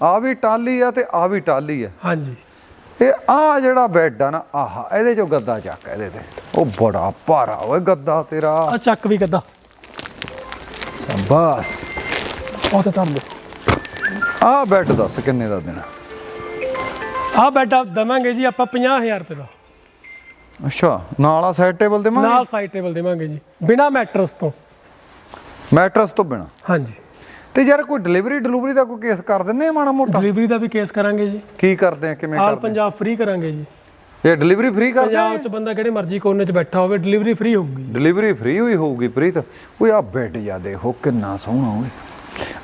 [SPEAKER 2] ਆ ਵੀ ਟਾਲੀ ਆ ਤੇ ਆ ਵੀ ਟਾਲੀ ਆ।
[SPEAKER 3] ਹਾਂਜੀ।
[SPEAKER 2] ਇਹ ਆ ਜਿਹੜਾ ਬੈੱਡ ਆ ਨਾ ਆਹਾ ਇਹਦੇ ਚੋਂ ਗੱਦਾ ਚੱਕ ਇਹਦੇ ਤੇ। ਉਹ ਬੜਾ ਭਾਰਾ ਓਏ ਗੱਦਾ ਤੇਰਾ।
[SPEAKER 3] ਆ ਚੱਕ ਵੀ ਗੱਦਾ।
[SPEAKER 2] ਬਸ
[SPEAKER 3] ਉਹ ਤੇ ਧਰ ਦੋ।
[SPEAKER 2] ਆ ਬੈੱਡ ਦੱਸ ਕਿੰਨੇ ਦਾ ਦੇਣਾ?
[SPEAKER 3] ਆ ਬੈੱਡ ਦਵਾਂਗੇ ਜੀ ਆਪਾਂ 50000 ਰੁਪਏ ਦਾ।
[SPEAKER 2] ਅੱਛਾ ਨਾਲ ਆ ਸਾਈਡ ਟੇਬਲ ਦੇ
[SPEAKER 3] ਨਾਲ ਸਾਈਡ ਟੇਬਲ ਦੇਵਾਂਗੇ ਜੀ ਬਿਨਾ ਮੈਟਰਸ ਤੋਂ।
[SPEAKER 2] ਮੈਟਰਸ ਤੋਂ ਬਿਨਾ?
[SPEAKER 3] ਹਾਂਜੀ।
[SPEAKER 2] ਤੇ ਯਾਰ ਕੋਈ ਡਿਲੀਵਰੀ ਡਿਲੀਵਰੀ ਦਾ ਕੋਈ ਕੇਸ ਕਰ ਦਿੰਨੇ ਆ ਮਾੜਾ ਮੋਟਾ?
[SPEAKER 3] ਡਿਲੀਵਰੀ ਦਾ ਵੀ ਕੇਸ ਕਰਾਂਗੇ ਜੀ।
[SPEAKER 2] ਕੀ ਕਰਦੇ ਆ ਕਿਵੇਂ
[SPEAKER 3] ਆਲ
[SPEAKER 2] ਕਰਦੇ
[SPEAKER 3] ਪੰਜਾਬ ਫ੍ਰੀ ਕਰਾਂਗੇ ਜੀ।
[SPEAKER 2] ਇਹ ਡਿਲੀਵਰੀ ਫ੍ਰੀ ਕਰਦੇ ਆ?
[SPEAKER 3] ਪੰਜਾਬ ਚ ਬੰਦਾ ਕਿਹੜੇ ਮਰਜ਼ੀ ਕੋਨੇ ਚ ਬੈਠਾ ਹੋਵੇ ਡਿਲੀਵਰੀ ਫ੍ਰੀ ਹੋਊਗੀ।
[SPEAKER 2] ਡਿਲੀਵਰੀ ਫ੍ਰੀ ਹੋਈ ਹੋਊਗੀ ਪ੍ਰੀਤ। ਓਏ ਆ ਬੈੱਡ ਜਾ ਦੇਖੋ ਕਿੰਨਾ ਸੋਹਣਾ ਓਏ।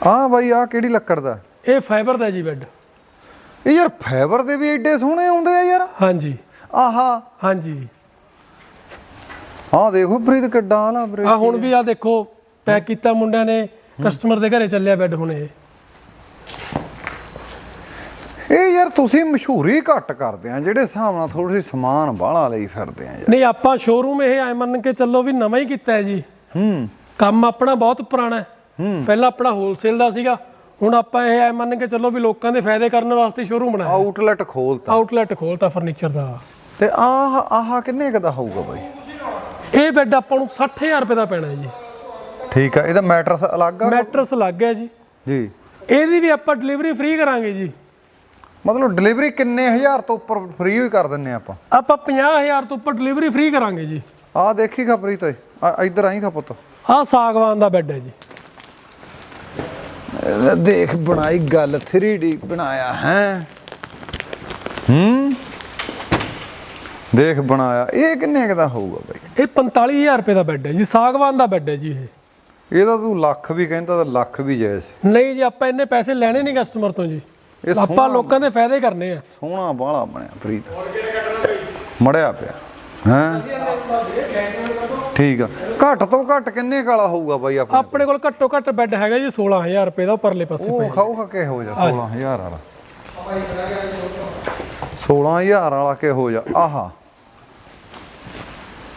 [SPEAKER 2] ਆ ਬਾਈ ਆ ਕਿਹੜੀ ਲੱਕੜ ਦਾ?
[SPEAKER 3] ਇਹ ਫਾਈਬਰ ਦਾ ਜੀ ਬੈੱਡ
[SPEAKER 2] ਇਹ ਯਾਰ ਫਾਈਬਰ ਦੇ ਵੀ ਏਡੇ ਸੋਹਣੇ ਆਉਂਦੇ ਆ ਯਾਰ।
[SPEAKER 3] ਹਾਂਜੀ।
[SPEAKER 2] ਆਹਾ।
[SPEAKER 3] ਹਾਂਜੀ।
[SPEAKER 2] ਆ ਦੇਖੋ ਪ੍ਰੀਤ ਕਿੱਡਾ ਆਲਾ ਬਰੇ
[SPEAKER 3] ਆ ਹੁਣ ਵੀ ਆ ਦੇਖੋ ਪੈਕ ਕੀਤਾ ਮੁੰਡਿਆਂ ਨੇ। ਕਸਟਮਰ ਦੇ ਘਰੇ ਚੱਲਿਆ ਬੈੱਡ ਹੁਣ ਇਹ।
[SPEAKER 2] ਇਹ ਯਾਰ ਤੁਸੀਂ ਮਸ਼ਹੂਰੀ ਘੱਟ ਕਰਦੇ ਆ ਜਿਹੜੇ ਹਿਸਾਬ ਨਾਲ ਥੋੜੀ ਸਮਾਨ ਬਾਹਲਾ ਲਈ ਫਿਰਦੇ ਆ ਯਾਰ।
[SPEAKER 3] ਨਹੀਂ ਆਪਾਂ ਸ਼ੋਰੂਮ ਇਹ ਐ ਮੰਨ ਕੇ ਚੱਲੋ ਵੀ ਨਵਾਂ ਹੀ ਕੀਤਾ ਹੈ ਜੀ।
[SPEAKER 2] ਹੂੰ।
[SPEAKER 3] ਕੰਮ ਆਪਣਾ ਬਹੁਤ ਪੁਰਾਣਾ ਹੈ। ਪਹਿਲਾਂ ਆਪਣਾ ਹੋਲਸੇਲ ਦਾ ਸੀਗਾ ਹੁਣ ਆਪਾਂ ਇਹ ਐ ਮੰਨ ਕੇ ਚੱਲੋ ਵੀ ਲੋਕਾਂ ਦੇ ਫਾਇਦੇ ਕਰਨ ਵਾਸਤੇ ਸ਼ੋਰੂਮ ਬਣਾਇਆ।
[SPEAKER 2] ਆਊਟਲੈਟ ਖੋਲਤਾ।
[SPEAKER 3] ਆਊਟਲੈਟ ਖੋਲਤਾ ਫਰਨੀਚਰ ਦਾ।
[SPEAKER 2] ਤੇ ਆਹ ਆਹ ਕਿੰਨੇ ਕੁ ਦਾ ਹੋਊਗਾ ਬਾਈ?
[SPEAKER 3] ਇਹ ਬੈੱਡ ਆਪਾਂ ਨੂੰ 60000 ਰੁਪਏ ਦਾ ਪੈਣਾ ਹੈ ਜੀ।
[SPEAKER 2] ਠੀਕ ਆ ਇਹਦਾ ਮੈਟਰਸ ਅਲੱਗ ਆ?
[SPEAKER 3] ਮੈਟਰਸ ਲੱਗ ਗਿਆ ਜੀ।
[SPEAKER 2] ਜੀ।
[SPEAKER 3] ਇਹਦੀ ਵੀ ਆਪਾਂ ਡਿਲੀਵਰੀ ਫ੍ਰੀ ਕਰਾਂਗੇ ਜੀ।
[SPEAKER 2] ਮਤਲਬ ਡਿਲੀਵਰੀ ਕਿੰਨੇ ਹਜ਼ਾਰ ਤੋਂ ਉੱਪਰ ਫ੍ਰੀ ਹੀ ਕਰ ਦਿੰਨੇ ਆਪਾਂ?
[SPEAKER 3] ਆਪਾਂ 50000 ਤੋਂ ਉੱਪਰ ਡਿਲੀਵਰੀ ਫ੍ਰੀ ਕਰਾਂਗੇ ਜੀ।
[SPEAKER 2] ਆਹ ਦੇਖੀ ਖਬਰੀ ਤੇ ਇੱਧਰ ਆਈ ਖਾ ਪੁੱਤ।
[SPEAKER 3] ਆਹ ਸਾਗਵਾਨ ਦਾ ਬੈੱਡ ਹੈ ਜੀ।
[SPEAKER 2] ਦੇਖ ਬਣਾਈ ਗੱਲ 3D ਬਣਾਇਆ ਹੈ। ਹੂੰ? ਦੇਖ ਬਣਾਇਆ ਇਹ ਕਿੰਨੇ ਕੁ ਦਾ ਹੋਊਗਾ ਬਾਈ?
[SPEAKER 3] ਇਹ 45000 ਰੁਪਏ ਦਾ ਬੈੱਡ ਹੈ ਜੀ ਸਾਗਵਾਨ ਦਾ ਬੈੱਡ ਹੈ ਜੀ ਇਹ।
[SPEAKER 2] ਇਹਦਾ ਤੂੰ ਲੱਖ ਵੀ ਕਹਿੰਦਾ ਤਾਂ ਲੱਖ ਵੀ ਜਾਇਜ਼।
[SPEAKER 3] ਨਹੀਂ ਜੀ ਆਪਾਂ ਇੰਨੇ ਪੈਸੇ ਲੈਣੇ ਨਹੀਂ ਕਸਟਮਰ ਤੋਂ ਜੀ।
[SPEAKER 2] ਇਹ
[SPEAKER 3] ਆਪਾਂ ਲੋਕਾਂ ਦੇ ਫਾਇਦੇ ਕਰਨੇ ਆ।
[SPEAKER 2] ਸੋਹਣਾ ਬਾਹਲਾ ਬਣਿਆ ਪ੍ਰੀਤ। ਮੜਿਆ ਪਿਆ ਹੈ? ਠੀਕ ਆ। ਘੱਟ ਤੋਂ ਘੱਟ ਕਿੰਨੇ ਕਾਲਾ ਹੋਊਗਾ ਬਾਈ ਆਪਣੇ
[SPEAKER 3] ਆਪਣੇ ਕੋਲ ਘੱਟੋ ਘੱਟ ਬੈੱਡ ਹੈਗਾ ਜੀ 16000 ਰੁਪਏ ਦਾ ਉਹ ਪਰਲੇ ਪਾਸੇ
[SPEAKER 2] ਉਹ ਖਾਓ ਖਾ ਕੇ ਹੋ ਜਾ 16000 ਵਾਲਾ। 16000 ਵਾਲਾ ਕੇ ਹੋ ਜਾ ਆਹਾ।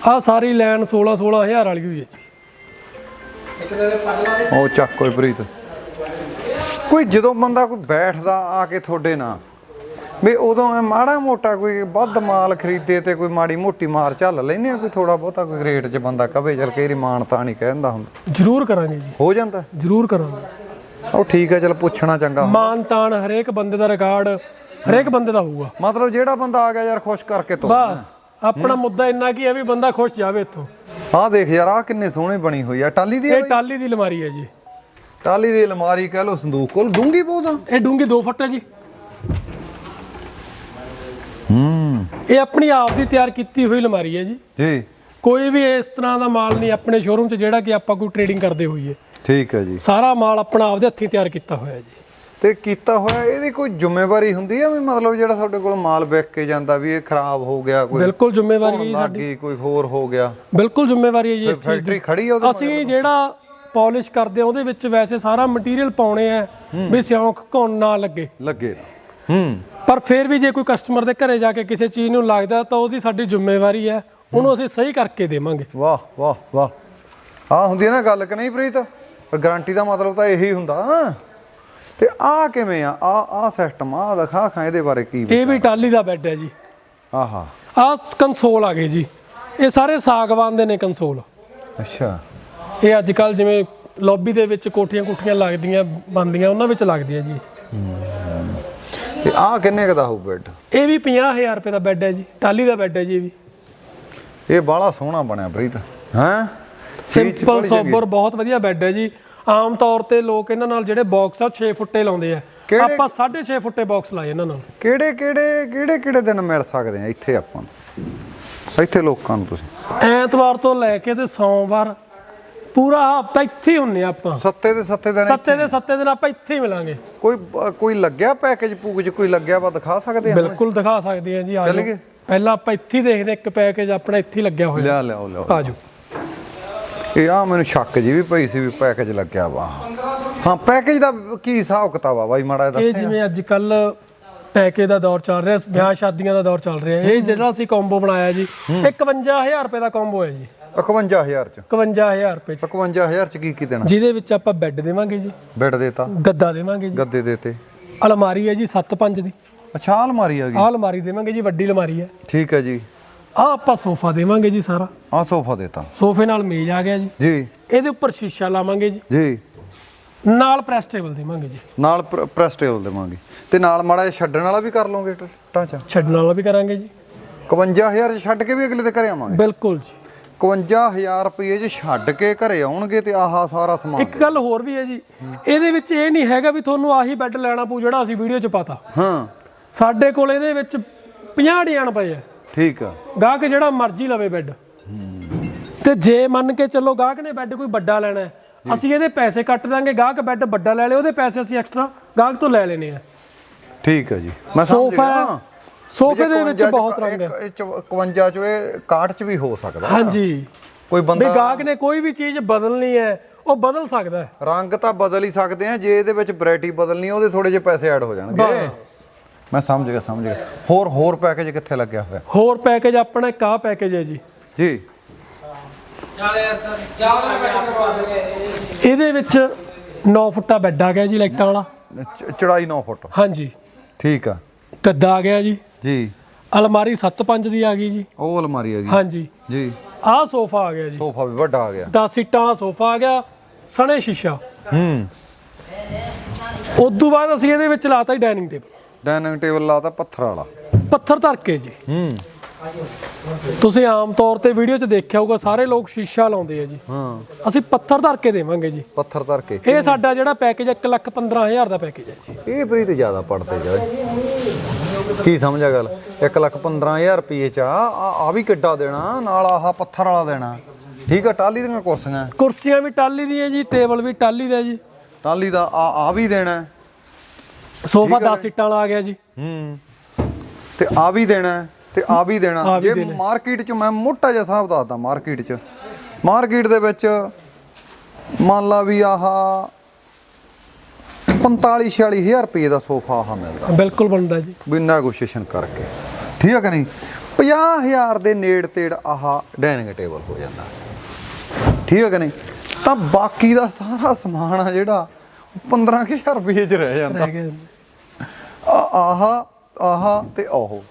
[SPEAKER 3] ਆਹ ਸਾਰੀ ਲਾਈਨ 16 16000 ਵਾਲੀ ਹੋਈ ਹੈ ਜੀ।
[SPEAKER 2] ਉਹ ਚੱਕ ਕੋਈ ਪ੍ਰੀਤ। ਕੋਈ ਜਦੋਂ ਬੰਦਾ ਕੋਈ ਬੈਠਦਾ ਆ ਕੇ ਤੁਹਾਡੇ ਨਾਲ ਵੀ ਉਦੋਂ ਐਂ ਮਾੜਾ ਮੋਟਾ ਕੋਈ ਵੱਧ ਮਾਲ ਖਰੀਦੇ ਤੇ ਕੋਈ ਮਾੜੀ ਮੋਟੀ ਮਾਰ ਚੱਲ ਲੈਨੇ ਆ ਕੋਈ ਥੋੜਾ ਬਹੁਤਾ ਕੋਈ ਰੇਟ 'ਚ ਬੰਦਾ ਕਵੇ ਚਲ ਕਈ ਮਾਨਤਾ ਨਹੀਂ ਕਹਿੰਦਾ ਹੁੰਦਾ।
[SPEAKER 3] ਜ਼ਰੂਰ ਕਰਾਂਗੇ ਜੀ।
[SPEAKER 2] ਹੋ ਜਾਂਦਾ?
[SPEAKER 3] ਜ਼ਰੂਰ ਕਰਾਂਗੇ।
[SPEAKER 2] ਉਹ ਠੀਕ ਆ ਚਲ ਪੁੱਛਣਾ ਚੰਗਾ
[SPEAKER 3] ਮਾਨ ਤਾਨ ਹਰੇਕ ਬੰਦੇ ਦਾ ਰਿਕਾਰਡ ਹਰੇਕ ਬੰਦੇ ਦਾ ਹੋਊਗਾ।
[SPEAKER 2] ਮਤਲਬ ਜਿਹੜਾ ਬੰਦਾ ਆ ਗਿਆ ਯਾਰ ਖੁਸ਼ ਕਰਕੇ ਤੋ
[SPEAKER 3] ਬਸ। ਆਪਣਾ ਮੁੱਦਾ ਇੰਨਾ ਕੀ ਹੈ ਵੀ ਬੰਦਾ ਖੁਸ਼ ਜਾਵੇ ਇੱਥੋਂ।
[SPEAKER 2] ਆਹ ਦੇਖ ਯਾਰ ਆਹ ਕਿੰਨੇ ਸੋਹਣੀ ਬਣੀ ਹੋਈ ਆ। ਟਾਲੀ ਦੀ ਆ
[SPEAKER 3] ਇਹ
[SPEAKER 2] ਬਈ?
[SPEAKER 3] ਟਾਲੀ ਦੀ ਅਲਮਾਰੀ ਹੈ ਜੀ।
[SPEAKER 2] ਟਾਲੀ ਦੀ ਅਲਮਾਰੀ ਕਹ ਲੋ ਸੰਦੂਕ ਕੋਲ। ਡੂੰਗੀ ਬਹੁਤ ਆ।
[SPEAKER 3] ਇਹ ਡੂੰਗੀ 2 ਫੁੱਟ ਹੈ ਜੀ।
[SPEAKER 2] ਹੂੰ।
[SPEAKER 3] ਇਹ ਆਪਣੀ ਆਪ ਦੀ ਤਿਆਰ ਕੀਤੀ ਹੋਈ ਅਲਮਾਰੀ ਹੈ ਜੀ।
[SPEAKER 2] ਜੀ।
[SPEAKER 3] ਕੋਈ ਵੀ ਇਸ ਤਰ੍ਹਾਂ ਦਾ ਮਾਲ ਨਹੀਂ ਆਪਣੇ ਸ਼ੋਰੂਮ 'ਚ ਜਿਹੜਾ ਕਿ ਆਪਾਂ ਕੋਈ ਟ੍ਰੇਡਿੰਗ ਕਰਦੇ ਹੋਈਏ।
[SPEAKER 2] ਠੀਕ ਹੈ ਜੀ।
[SPEAKER 3] ਸਾਰਾ ਮਾਲ ਆਪਣਾ ਆਪਦੇ ਹੱਥੀਂ ਤਿਆਰ ਕੀਤਾ ਹੋਇਆ ਜੀ।
[SPEAKER 2] ਤੇ ਕੀਤਾ ਹੋਇਆ ਇਹਦੀ ਕੋਈ ਜ਼ਿੰਮੇਵਾਰੀ ਹੁੰਦੀ ਆ ਵੀ ਮਤਲਬ ਜਿਹੜਾ ਤੁਹਾਡੇ ਕੋਲ ਮਾਲ ਵਿਕ ਕੇ ਜਾਂਦਾ ਵੀ ਇਹ ਖਰਾਬ ਹੋ ਗਿਆ ਕੋਈ?
[SPEAKER 3] ਬਿਲਕੁਲ ਜ਼ਿੰਮੇਵਾਰੀ ਹੈ ਜੀ ਸਾਡੀ।
[SPEAKER 2] ਕੋਈ ਹੋਰ ਹੋ ਗਿਆ।
[SPEAKER 3] ਬਿਲਕੁਲ ਜ਼ਿੰਮੇਵਾਰੀ ਹੈ ਜੀ ਇਸ ਚੀਜ਼
[SPEAKER 2] ਫੈਕਟਰੀ
[SPEAKER 3] ਦੀ
[SPEAKER 2] ਖੜੀ ਆ ਉਹਦੇ
[SPEAKER 3] ਅਸੀਂ ਜਿਹੜਾ ਪਾਲਿਸ਼ ਕਰਦੇ ਆ ਉਹਦੇ ਵਿੱਚ ਵੈਸੇ ਸਾਰਾ ਮਟੀਰੀਅਲ ਪਾਉਣੇ ਆ ਵੀ ਸਿਉਂਕ ਘੁਣ ਨਾ ਲੱਗੇ।
[SPEAKER 2] ਲੱਗੇ। ਹੂੰ।
[SPEAKER 3] ਪਰ ਫਿਰ ਵੀ ਜੇ ਕੋਈ ਕਸਟਮਰ ਦੇ ਘਰੇ ਜਾ ਕੇ ਕਿਸੇ ਚੀਜ਼ ਨੂੰ ਲੱਗਦਾ ਤਾਂ ਉਹਦੀ ਸਾਡੀ ਜ਼ਿੰਮੇਵਾਰੀ ਹੈ। ਉਹਨੂੰ ਅਸੀਂ ਸਹੀ ਕਰਕੇ ਦੇਵਾਂਗੇ।
[SPEAKER 2] ਵਾਹ ਵਾਹ ਵਾਹ। ਆ ਹੁੰਦੀ ਹੈ ਨਾ ਗੱਲ ਕਿ ਨਹੀਂ ਪ੍ਰੀਤ? ਪਰ ਗਾਰੰਟੀ ਦਾ ਮਤਲਬ ਤਾਂ ਇਹੀ ਹੁੰਦਾ ਤੇ ਆ ਕਿਵੇਂ ਆ? ਆ ਆ ਸਿਸਟਮ ਆ ਦਿਖਾ ਖਾਂ ਇਹਦੇ ਬਾਰੇ ਕੀ
[SPEAKER 3] ਇਹ ਵੀ ਟਾਲੀ ਦਾ ਬੈੱਡ ਹੈ ਜੀ।
[SPEAKER 2] ਆਹਾ।
[SPEAKER 3] ਆਹ ਕੰਸੋਲ ਆ ਗਏ ਜੀ। ਇਹ ਸਾਰੇ ਸਾਗਵਾਨ ਦੇ ਨੇ ਕੰਸੋਲ
[SPEAKER 2] ਅੱਛਾ।
[SPEAKER 3] ਇਹ ਅੱਜ ਕੱਲ ਜਿਵੇਂ ਲੌਬੀ ਦੇ ਵਿੱਚ ਕੋਠੀਆਂ ਕੁੱਠੀਆਂ ਲੱਗਦੀਆਂ ਬੰਦੀਆਂ ਉਹਨਾਂ ਵਿੱਚ ਲੱਗਦੀਆਂ ਜੀ।
[SPEAKER 2] ਤੇ ਆ ਕਿੰਨੇ ਦਾ ਹੋਊ ਬੈੱਡ
[SPEAKER 3] ਇਹ ਵੀ 50000 ਰੁਪਏ ਦਾ ਬੈੱਡ ਹੈ ਜੀ। ਟਾਲੀ ਦਾ ਬੈੱਡ ਹੈ ਜੀ ਇਹ ਵੀ।
[SPEAKER 2] ਇਹ ਬਾਹਲਾ ਸੋਹਣਾ ਬਣਿਆ ਪ੍ਰੀਤ। ਹੈਂ?
[SPEAKER 3] ਸਿੰਪਲ। ਸੋਬਰ ਬਹੁਤ ਵਧੀਆ ਬੈੱਡ ਹੈ ਜੀ। ਆਮ ਤੌਰ ਤੇ ਲੋਕ ਇਹਨਾਂ ਨਾਲ ਜਿਹੜੇ ਬਾਕਸ ਆ 6 ਫੁੱਟੇ ਲਾਉਂਦੇ ਆ? ਆਪਾਂ 6.5 ਫੁੱਟੇ ਬਾਕਸ ਲਾਏ ਇਹਨਾਂ ਨਾਲ।
[SPEAKER 2] ਕਿਹੜੇ ਕਿਹੜੇ ਕਿਹੜੇ ਕਿਹੜੇ ਦਿਨ ਮਿਲ ਸਕਦੇ ਆ ਇੱਥੇ ਆਪਾਂ ਇੱਥੇ ਲੋਕਾਂ ਨੂੰ ਤੁਸੀਂ।
[SPEAKER 3] ਐਤਵਾਰ ਤੋਂ ਲੈ ਕੇ ਤੇ ਸੋਮਵਾਰ ਪੂਰਾ ਹਫਤਾ ਇੱਥੇ ਹੀ ਹੁੰਨੇ ਆਪਾਂ।
[SPEAKER 2] ਸੱਤੇ ਦੇ ਸੱਤੇ ਦਿਨ
[SPEAKER 3] ਸੱਤੇ ਦੇ ਸੱਤੇ ਦਿਨ ਆਪਾਂ ਇੱਥੇ ਹੀ ਮਿਲਾਂਗੇ।
[SPEAKER 2] ਕੋਈ ਕੋਈ ਲੱਗਿਆ ਪੈਕੇਜ ਪੂਕੇਜ ਕੋਈ ਲੱਗਿਆ ਵਾ ਦਿਖਾ ਸਕਦੇ ਆ
[SPEAKER 3] ਬਿਲਕੁਲ ਦਿਖਾ ਸਕਦੇ ਆ ਜੀ ਆ ਜਾਓ? ਪਹਿਲਾਂ ਆਪਾਂ ਇੱਥੇ ਦੇਖਦੇ ਇੱਕ ਪੈਕੇਜ ਆਪਣਾ ਇੱਥੇ ਲੱਗਿਆ ਹੋਇਆ।
[SPEAKER 2] ਲਿਆ ਲਿਆਓ ਲਿਆਓ
[SPEAKER 3] ਆ ਜਾਓ।
[SPEAKER 2] ਇਹ ਆ ਮੈਨੂੰ ਸ਼ੱਕ ਜੀ ਵੀ ਪਈ ਸੀ ਵੀ ਪੈਕੇਜ ਲੱਗਿਆ ਵਾ। ਹਾਂ ਪੈਕੇਜ ਦਾ ਕੀ ਹਿਸਾਬ ਕਿਤਾਬ ਆ ਬਾਈ ਮਾੜਾ
[SPEAKER 3] ਇਹ ਜਿਵੇਂ ਅੱਜ ਕੱਲ ਪੈਕੇ ਦਾ ਦੌਰ ਚੱਲ ਰਿਹਾ ਵਿਆਹ ਸ਼ਾਦੀਆਂ ਦਾ ਦੌਰ ਚੱਲ ਰਿਹਾ। ਇਹ ਜਿਹੜਾ ਅਸੀਂ ਕੰਬੋ ਬਣਾਇਆ ਜੀ ਇਹ 51000 ਰੁਪਏ ਦਾ ਕੰਬੋ ਹੈ ਜੀ।
[SPEAKER 2] 51000 ਚ?
[SPEAKER 3] 51000 ਰੁਪਏ 'ਚ,
[SPEAKER 2] 51000 ਚ ਕੀ ਕੀ ਦੇਣਾ?
[SPEAKER 3] ਜਿਹਦੇ ਵਿੱਚ ਆਪਾਂ ਬੈੱਡ ਦੇਵਾਂਗੇ ਜੀ।
[SPEAKER 2] ਬੈੱਡ ਦੇਤਾ
[SPEAKER 3] ਗੱਦਾ ਦੇਵਾਂਗੇ ਜੀ।
[SPEAKER 2] ਗੱਦੇ ਦੇਤੇ
[SPEAKER 3] ਅਲਮਾਰੀ ਹੈ ਜੀ 7-5 ਦੀ।
[SPEAKER 2] ਅੱਛਾ ਆਹ ਅਲਮਾਰੀ ਆ ਗਈ।
[SPEAKER 3] ਆਹ ਅਲਮਾਰੀ ਦੇਵਾਂਗੇ ਜੀ ਵੱਡੀ ਅਲਮਾਰੀ ਹੈ।
[SPEAKER 2] ਠੀਕ ਹੈ ਜੀ।
[SPEAKER 3] ਆਹ ਆਪਾਂ ਸੋਫਾ ਦੇਵਾਂਗੇ ਜੀ ਸਾਰਾ।
[SPEAKER 2] ਆਹ ਸੋਫਾ ਦੇਤਾ।
[SPEAKER 3] ਸੋਫੇ ਨਾਲ ਮੇਜ਼ ਆ ਗਿਆ ਜੀ।
[SPEAKER 2] ਜੀ।
[SPEAKER 3] ਇਹਦੇ ਉੱਪਰ ਸ਼ੀਸ਼ਾ ਲਾਵਾਂਗੇ ਜੀ।
[SPEAKER 2] ਜੀ।
[SPEAKER 3] ਨਾਲ ਪ੍ਰੈਸ ਟੇਬਲ ਦੇਵਾਂਗੇ ਜੀ।
[SPEAKER 2] ਨਾਲ ਪ੍ਰੈਸ ਟੇਬਲ ਦੇਵਾਂਗੇ। ਤੇ ਨਾਲ ਮਾੜਾ ਜਿਹਾ ਛੱਡਣ ਵਾਲਾ ਵੀ ਕਰ ਲਓਗੇ ਟ- ਢਾਂਚਾ?
[SPEAKER 3] ਛੱਡਣ ਵਾਲਾ ਵੀ ਕਰਾਂਗੇ ਜੀ।
[SPEAKER 2] 51000 ਚ ਛੱਡ ਕੇ ਵੀ ਅਗਲੇ ਦੇ ਘਰੇ ਆਵਾਂਗੇ?
[SPEAKER 3] ਬਿਲਕੁਲ ਜੀ।
[SPEAKER 2] 51000 ਰੁਪਏ ਚ ਛੱਡ ਕੇ ਘਰੇ ਆਉਣਗੇ ਤੇ ਆਹਾ ਸਾਰਾ ਸਮਾਨ
[SPEAKER 3] ਇੱਕ ਗੱਲ ਹੋਰ ਵੀ ਹੈ ਜੀ। ਇਹਦੇ ਵਿੱਚ ਇਹ ਨਹੀਂ ਹੈਗਾ ਵੀ ਤੁਹਾਨੂੰ ਆਹੀ ਬੈੱਡ ਲੈਣਾ ਪਊ ਜਿਹੜਾ ਅਸੀਂ ਵੀਡੀਓ 'ਚ ਪਾਤਾ।
[SPEAKER 2] ਹਾਂ।
[SPEAKER 3] ਸਾਡੇ ਕੋਲ ਇਹਦੇ ਵਿੱਚ 50 ਡਿਜ਼ਾਈਨ ਪਏ ਆ।
[SPEAKER 2] ਠੀਕ ਆ।
[SPEAKER 3] ਗਾਹਕ ਜਿਹੜਾ ਮਰਜ਼ੀ ਲਵੇ ਬੈੱਡ। ਤੇ ਜੇ ਮੰਨ ਕੇ ਚੱਲੋ ਗਾਹਕ ਨੇ ਬੈੱਡ ਕੋਈ ਵੱਡਾ ਲੈਣਾ ਹੈ, ਅਸੀਂ ਇਹਦੇ ਪੈਸੇ ਕੱਟ ਦਾਂਗੇ ਗਾਹਕ ਬੈੱਡ ਵੱਡਾ ਲੈ ਲੇ ਉਹਦੇ ਪੈਸੇ ਅਸੀਂ ਐਕਸਟਰਾ ਗਾਹਕ ਤੋਂ ਲੈ ਲੈਣੇ ਆ
[SPEAKER 2] ਠੀਕ ਆ ਜੀ। ਮੈਂ ਸਮਝ
[SPEAKER 3] ਸੋਫਾ
[SPEAKER 2] ਗਿਆ
[SPEAKER 3] ਹੈ। ਸੋਫੇ ਦੇ ਵਿੱਚ
[SPEAKER 2] 51 ਚ
[SPEAKER 3] ਬਹੁਤ ਰੰਗ ਹੈ।
[SPEAKER 2] ਇੱਕ- ਇਹ ਚ 51 ਚ ਇਹ 61 ਚ ਵੀ ਹੋ ਸਕਦਾ।
[SPEAKER 3] ਹਾਂਜੀ।
[SPEAKER 2] ਕੋਈ
[SPEAKER 3] ਵੀ
[SPEAKER 2] ਬੰਦਾ
[SPEAKER 3] ਗਾਹਕ ਨੇ ਕੋਈ ਵੀ ਚੀਜ਼ ਬਦਲਣੀ ਹੈ ਉਹ ਬਦਲ ਸਕਦਾ ਹੈ।
[SPEAKER 2] ਰੰਗ ਤਾਂ ਬਦਲ ਹੀ ਸਕਦੇ ਆ ਜੇ ਇਹਦੇ ਵਿੱਚ ਵੈਰਾਈਟੀ ਬਦਲਣੀ ਉਹਦੇ ਥੋੜੇ ਜਿਹੇ ਪੈਸੇ ਐਡ ਹੋ ਜਾਣਗੇ। ਮੈਂ ਸਮਝ ਗਿਆ ਸਮਝ ਗਿਆ। ਹੋਰ ਹੋਰ ਪੈਕੇਜ ਕਿੱਥੇ ਲੱਗਿਆ ਹੋਇਆ?
[SPEAKER 3] ਹੋਰ ਪੈਕੇਜ ਆਪਣਾ ਇੱਕ ਆਹ ਪੈਕੇਜ ਹੈ ਜੀ।
[SPEAKER 2] ਜੀ।
[SPEAKER 3] ਇਹਦੇ ਵਿੱਚ 9 ਫੁੱਟਾ ਬੈੱਡ ਆ ਗਿਆ ਜੀ ਲਾਈਟਾਂ ਵਾਲਾ।
[SPEAKER 2] ਚ- ਚੌੜਾਈ 9 ਫੁੱਟ।
[SPEAKER 3] ਹਾਂਜੀ।
[SPEAKER 2] ਠੀਕ ਆ।
[SPEAKER 3] ਗੱਦਾ ਆ ਗਿਆ ਜੀ।
[SPEAKER 2] ਜੀ।
[SPEAKER 3] ਅਲਮਾਰੀ 7.5 ਦੀ ਆ ਗਈ ਜੀ।
[SPEAKER 2] ਉਹ ਅਲਮਾਰੀ ਆ ਗਈ।
[SPEAKER 3] ਹਾਂਜੀ।
[SPEAKER 2] ਜੀ।
[SPEAKER 3] ਆਹ ਸੋਫਾ ਆ ਗਿਆ ਜੀ।
[SPEAKER 2] ਸੋਫਾ ਵੀ ਵੱਡਾ ਆ ਗਿਆ।
[SPEAKER 3] 10 ਸੀਟਾਂ ਵਾਲਾ ਸੋਫਾ ਆ ਗਿਆ ਸਣੇ ਸ਼ੀਸ਼ਾ।
[SPEAKER 2] ਹੂੰ।
[SPEAKER 3] ਉਸ ਤੋਂ ਬਾਅਦ ਅਸੀਂ ਇਹਦੇ ਵਿੱਚ ਲਾਤਾ ਹੀ ਡਾਈਨਿੰਗ ਟੇਬਲ।
[SPEAKER 2] ਡਾਈਨਿੰਗ ਟੇਬਲ ਲਾਤਾ ਪੱਥਰ ਵਾਲਾ।
[SPEAKER 3] ਪੱਥਰ ਧਰ ਕੇ ਜੀ।
[SPEAKER 2] ਹੂੰ।
[SPEAKER 3] ਤੁਸੀਂ ਆਮ ਤੌਰ ਤੇ ਵੀਡੀਓ 'ਚ ਦੇਖਿਆ ਹੋਊਗਾ ਸਾਰੇ ਲੋਕ ਸ਼ੀਸ਼ਾ ਲਾਉਂਦੇ ਆ ਜੀ।
[SPEAKER 2] ਹਾਂ।
[SPEAKER 3] ਅਸੀਂ ਪੱਥਰ ਧਰ ਕੇ ਦੇਵਾਂਗੇ ਜੀ।
[SPEAKER 2] ਪੱਥਰ ਧਰ ਕੇ
[SPEAKER 3] ਇਹ ਸਾਡਾ ਜਿਹੜਾ ਪੈਕੇਜ 1 ਲੱਖ 15000 ਦਾ ਪੈਕੇਜ ਹੈ ਜੀ।
[SPEAKER 2] ਇਹ ਪ੍ਰੀਤ ਜ਼ਿਆਦਾ ਪੜਦੇ ਜਾਏ ਕੀ ਸਮਝਿਆ ਗੱਲ? 1 ਲੱਖ 15000 ਰੁਪਏ ਚ ਆ- ਆ ਵੀ ਕਿੱਡਾ ਦੇਣਾ ਨਾਲ ਆਹ ਪੱਥਰ ਵਾਲਾ ਦੇਣਾ। ਠੀਕ ਆ ਟਾਲੀ ਦੀਆਂ ਕੁਰਸੀਆਂ।
[SPEAKER 3] ਕੁਰਸੀਆਂ ਵੀ ਟਾਲੀ ਦੀਆਂ ਜੀ ਟੇਬਲ ਵੀ ਟਾਲੀ ਦਾ ਜੀ।
[SPEAKER 2] ਟਾਲੀ ਦਾ ਆ ਆ ਵੀ ਦੇਣਾ।
[SPEAKER 3] ਸੋਫਾ 10 ਸੀਟਾਂ ਵਾਲਾ ਆ ਗਿਆ ਜੀ।
[SPEAKER 2] ਹੂੰ। ਤੇ ਆ ਵੀ ਦੇਣਾ ਤੇ ਆ ਵੀ ਦੇਣਾ ਜੇ। ਮਾਰਕੀਟ ਚ ਮੈਂ ਮੋਟਾ ਜਿਹਾ ਹਿਸਾਬ ਦੱਸਦਾ ਮਾਰਕੀਟ ਚ। ਮਾਰਕੀਟ ਦੇ ਵਿੱਚ ਮੰਨ ਲਾ ਵੀ ਆਹ 45 46000 ਰੁਪਏ ਦਾ ਸੋਫਾ ਆਹ ਮਿਲਦਾ।
[SPEAKER 3] ਬਿਲਕੁਲ ਬਣਦਾ ਜੀ।
[SPEAKER 2] ਵੀ ਨੈਗੋਸ਼ੀਏਸ਼ਨ ਕਰਕੇ। ਠੀਕ ਹੈ ਕਿ ਨਹੀਂ? 50000 ਦੇ ਨੇੜ ਤੇੜ ਆਹ ਡਾਈਨਿੰਗ ਟੇਬਲ ਹੋ ਜਾਂਦਾ। ਠੀਕ ਹੈ ਕਿ ਨਹੀਂ? ਤਾਂ ਬਾਕੀ ਦਾ ਸਾਰਾ ਸਮਾਨ ਆ ਜਿਹੜਾ 15000 ਰੁਪਏ ਚ ਰਹਿ ਜਾਂਦਾ। ਆਹ ਆਹ ਤੇ ਉਹ